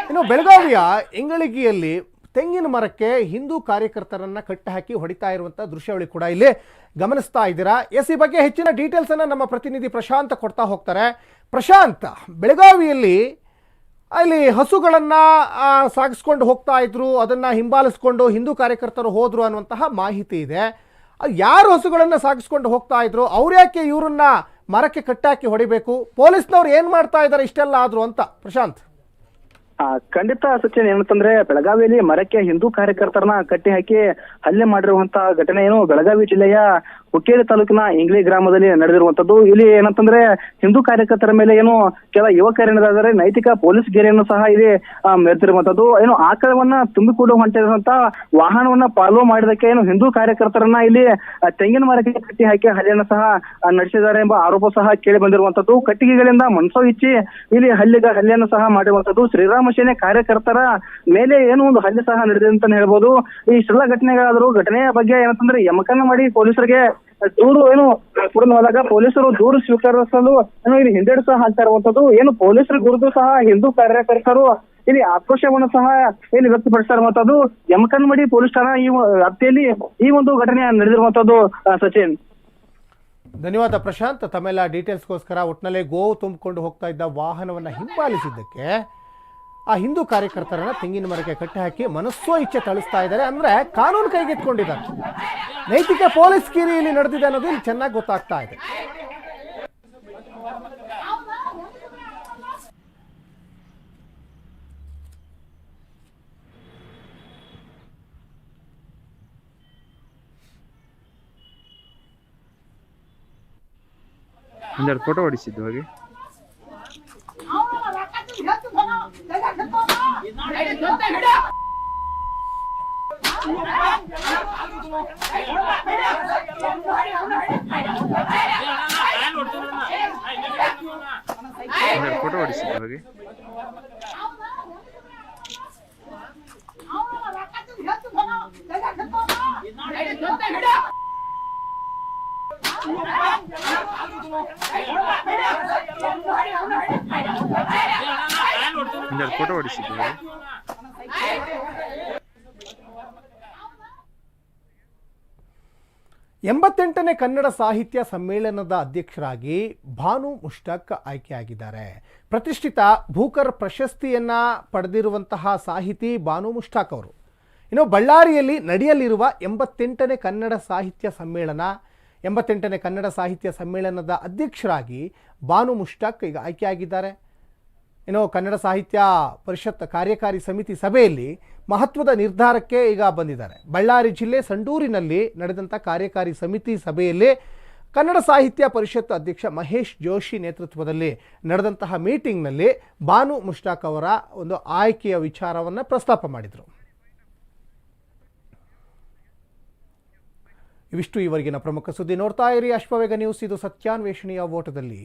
ಇನ್ನು ಬೆಳಗಾವಿಯ ಇಂಗಳಿಗಿಯಲ್ಲಿ ತೆಂಗಿನ ಮರಕ್ಕೆ ಹಿಂದೂ ಕಾರ್ಯಕರ್ತರನ್ನ ಕಟ್ಟಿ ಹಾಕಿ ಹೊಡಿತಾ ಇರುವಂಥ ದೃಶ್ಯಾವಳಿ ಕೂಡ ಇಲ್ಲಿ ಗಮನಿಸ್ತಾ ಇದ್ದೀರಾ. ಎಸ್ ಈ ಬಗ್ಗೆ ಹೆಚ್ಚಿನ ಡೀಟೇಲ್ಸ್ ಅನ್ನ ನಮ್ಮ ಪ್ರತಿನಿಧಿ ಪ್ರಶಾಂತ್ ಕೊಡ್ತಾ ಹೋಗ್ತಾರೆ. ಪ್ರಶಾಂತ್, ಬೆಳಗಾವಿಯಲ್ಲಿ ಅಲ್ಲಿ ಹಸುಗಳನ್ನ ಸಾಗಿಸ್ಕೊಂಡು ಹೋಗ್ತಾ ಇದ್ರು, ಅದನ್ನ ಹಿಂಬಾಲಿಸ್ಕೊಂಡು ಹಿಂದೂ ಕಾರ್ಯಕರ್ತರು ಹೋದರು ಅನ್ನುವಂತಹ ಮಾಹಿತಿ ಇದೆ. ಯಾರು ಹಸುಗಳನ್ನ ಸಾಗಿಸ್ಕೊಂಡು ಹೋಗ್ತಾ ಇದ್ರು ಅವ್ರ್ಯಾಕೆ ಇವರನ್ನ ಮರಕ್ಕೆ ಕಟ್ಟಾಕಿ ಹೊಡಿಬೇಕು, ಪೊಲೀಸ್ನವ್ರು ಏನು ಮಾಡ್ತಾ ಇದ್ದಾರೆ ಇಷ್ಟೆಲ್ಲ ಆದ್ರು ಅಂತ. ಪ್ರಶಾಂತ್. ಖಂಡಿತ ಸಚಿನ್ ಏನಂತಂದ್ರೆ ಬೆಳಗಾವಿಯಲ್ಲಿ ಮರಕ್ಕೆ ಹಿಂದೂ ಕಾರ್ಯಕರ್ತರನ್ನ ಕಟ್ಟಿ ಹಾಕಿ ಹಲ್ಲೆ ಮಾಡಿರುವಂತಹ ಘಟನೆ ಏನು ಬೆಳಗಾವಿ ಜಿಲ್ಲೆಯ ಹುಕ್ಕೇರಿ ತಾಲೂಕಿನ ಇಂಗ್ಲಿ ಗ್ರಾಮದಲ್ಲಿ ನಡೆದಿರುವಂತದ್ದು. ಇಲ್ಲಿ ಏನಂತಂದ್ರೆ ಹಿಂದೂ ಕಾರ್ಯಕರ್ತರ ಮೇಲೆ ಏನು ಕೆಲ ಯುವಕರೇನಿದ್ದಾರೆ. ನೈತಿಕ ಪೊಲೀಸ್ ಗೆರೆಯನ್ನು ಸಹ ಇಲ್ಲಿ ಮೆರೆತಿರುವಂತದ್ದು. ಏನು ಆಕಳವನ್ನ ತುಂಬಿಕೊಂಡು ಹೊಂಟಿರುವಂತ ವಾಹನವನ್ನ ಫಾಲೋ ಮಾಡಿದಕ್ಕೆ ಏನು ಹಿಂದೂ ಕಾರ್ಯಕರ್ತರನ್ನ ಇಲ್ಲಿ ತೆಂಗಿನ ಮರಕ್ಕೆ ಕಟ್ಟಿ ಹಾಕಿ ಹಲ್ಲೆಯನ್ನು ಸಹ ನಡೆಸಿದ್ದಾರೆ ಎಂಬ ಆರೋಪ ಸಹ ಕೇಳಿ ಬಂದಿರುವಂತದ್ದು. ಕಟ್ಟಿಗೆಗಳಿಂದ ಮನಸೋ ಇಚ್ಚಿ ಇಲ್ಲಿ ಹಲ್ಲಿಗ ಹಲ್ಲೆಯನ್ನು ಸಹ ಮಾಡಿರುವಂತದ್ದು. ಶ್ರೀರಾಮ ಸೇನೆ ಕಾರ್ಯಕರ್ತರ ಮೇಲೆ ಏನು ಒಂದು ಹಲ್ಲೆ ಸಹ ನಡೆದಿದೆ ಅಂತಾನೆ ಹೇಳ್ಬೋದು. ಈ ಇಷ್ಟೆಲ್ಲ ಘಟನೆಗಳಾದರೂ ಘಟನೆಯ ಬಗ್ಗೆ ಏನಂತಂದ್ರೆ ಯಮಕನ್ನ ಮಾಡಿ ಪೊಲೀಸರಿಗೆ ದೂರು ಏನು ಕೂಡ ಹೋದಾಗ ಪೊಲೀಸರು ದೂರು ಸ್ವೀಕರಿಸಲು ಏನು ಇಲ್ಲಿ ಹಿಂದೇಡು ಸಹ ಹಾಕ್ತಾ ಇರುವಂತದ್ದು ಏನು ಪೊಲೀಸರ ಗುರುತು ಸಹ ಹಿಂದೂ ಕಾರ್ಯಕರ್ತರು ಇಲ್ಲಿ ಆಕ್ರೋಶವನ್ನು ಸಹ ಏನು ವ್ಯಕ್ತಪಡಿಸ್ತಾ ಇರುವಂತದ್ದು ಯಮಕನ್ಮಡಿ ಪೊಲೀಸ್ ಠಾಣಾ ಈ ವ್ಯಾಪ್ತಿಯಲ್ಲಿ ಈ ಒಂದು ಘಟನೆ ನಡೆದಿರುವಂತದ್ದು ಸಚಿನ್. ಧನ್ಯವಾದ ಪ್ರಶಾಂತ್. ತಮ್ಮೆಲ್ಲ ಡೀಟೇಲ್ಸ್ಗೋಸ್ಕರ ಒಟ್ಟಿನಲ್ಲೇ ಗೋವು ತುಂಬಿಕೊಂಡು ಹೋಗ್ತಾ ಇದ್ದ ವಾಹನವನ್ನು ಹಿಂಬಾಲಿಸಿದ್ದಕ್ಕೆ ಆ ಹಿಂದೂ ಕಾರ್ಯಕರ್ತರನ್ನ ತೆಂಗಿನ ಮರಕ್ಕೆ ಕಟ್ಟಿ ಹಾಕಿ ಮನಸ್ಸೋ ಇಚ್ಛೆ ತಳಿಸ್ತಾ ಇದ್ದಾರೆ ಅಂದ್ರೆ ಕಾನೂನು ಕೈಗೆತ್ಕೊಂಡಿದ್ದಾರೆ ನೈತಿಕ ಪೊಲೀಸ್ ಕಿರಿ ಇಲ್ಲಿ ನಡೆದಿದೆ ಅನ್ನೋದು ಇಲ್ಲಿ ಚೆನ್ನಾಗಿ ಗೊತ್ತಾಗ್ತಾ ಇದೆ. ಫೋಟೋ ಹೊಡಿಸಿದ್ದು ಹಾಗೆ ಒಂದೆರಡು ಫೋಟೋ ಹೊಡಿಸಿದ್ದು ಹಾಗೆ ಒಂದೆರಡು ಫೋಟೋ ಹೊಡಿಸಿದ್ದೀವಿ ಎಂಬತ್ತೆಂಟನೇ ಕನ್ನಡ ಸಾಹಿತ್ಯ ಸಮ್ಮೇಳನದ ಅಧ್ಯಕ್ಷರಾಗಿ ಭಾನು ಮುಷ್ತಾಕ್ ಆಯ್ಕೆಯಾಗಿದ್ದಾರೆ. ಪ್ರತಿಷ್ಠಿತ ಭೂಕರ್ ಪ್ರಶಸ್ತಿಯನ್ನ ಪಡೆದಿರುವಂತಹ ಸಾಹಿತಿ ಭಾನು ಮುಷ್ಟಾಕ್ ಅವರು. ಇನ್ನು ಬಳ್ಳಾರಿಯಲ್ಲಿ ನಡೆಯಲಿರುವ ಎಂಬತ್ತೆಂಟನೇ ಕನ್ನಡ ಸಾಹಿತ್ಯ ಸಮ್ಮೇಳನ, ಎಂಬತ್ತೆಂಟನೇ ಕನ್ನಡ ಸಾಹಿತ್ಯ ಸಮ್ಮೇಳನದ ಅಧ್ಯಕ್ಷರಾಗಿ ಭಾನು ಮುಷ್ತಾಕ್ ಈಗ ಆಯ್ಕೆಯಾಗಿದ್ದಾರೆ. ಇನ್ನು ಕನ್ನಡ ಸಾಹಿತ್ಯ ಪರಿಷತ್ ಕಾರ್ಯಕಾರಿ ಸಮಿತಿ ಸಭೆಯಲ್ಲಿ ಮಹತ್ವದ ನಿರ್ಧಾರಕ್ಕೆ ಈಗ ಬಂದಿದ್ದಾರೆ. ಬಳ್ಳಾರಿ ಜಿಲ್ಲೆ ಸಂಡೂರಿನಲ್ಲಿ ನಡೆದಂಥ ಕಾರ್ಯಕಾರಿ ಸಮಿತಿ ಸಭೆಯಲ್ಲಿ ಕನ್ನಡ ಸಾಹಿತ್ಯ ಪರಿಷತ್ ಅಧ್ಯಕ್ಷ ಮಹೇಶ್ ಜೋಶಿ ನೇತೃತ್ವದಲ್ಲಿ ನಡೆದಂತಹ ಮೀಟಿಂಗ್ನಲ್ಲಿ ಬಾನು ಮುಷ್ಟಾಕ್ ಅವರ ಒಂದು ಆಯ್ಕೆಯ ವಿಚಾರವನ್ನು ಪ್ರಸ್ತಾಪ ಮಾಡಿದರು. ಇವಿಷ್ಟು ಈವರೆಗಿನ ಪ್ರಮುಖ ಸುದ್ದಿ ನೋಡ್ತಾ ಇರಿ. ಅಶ್ವವೇಗ ನ್ಯೂಸ್, ಇದು ಸತ್ಯಾನ್ವೇಷಣೆಯ ಓಟದಲ್ಲಿ.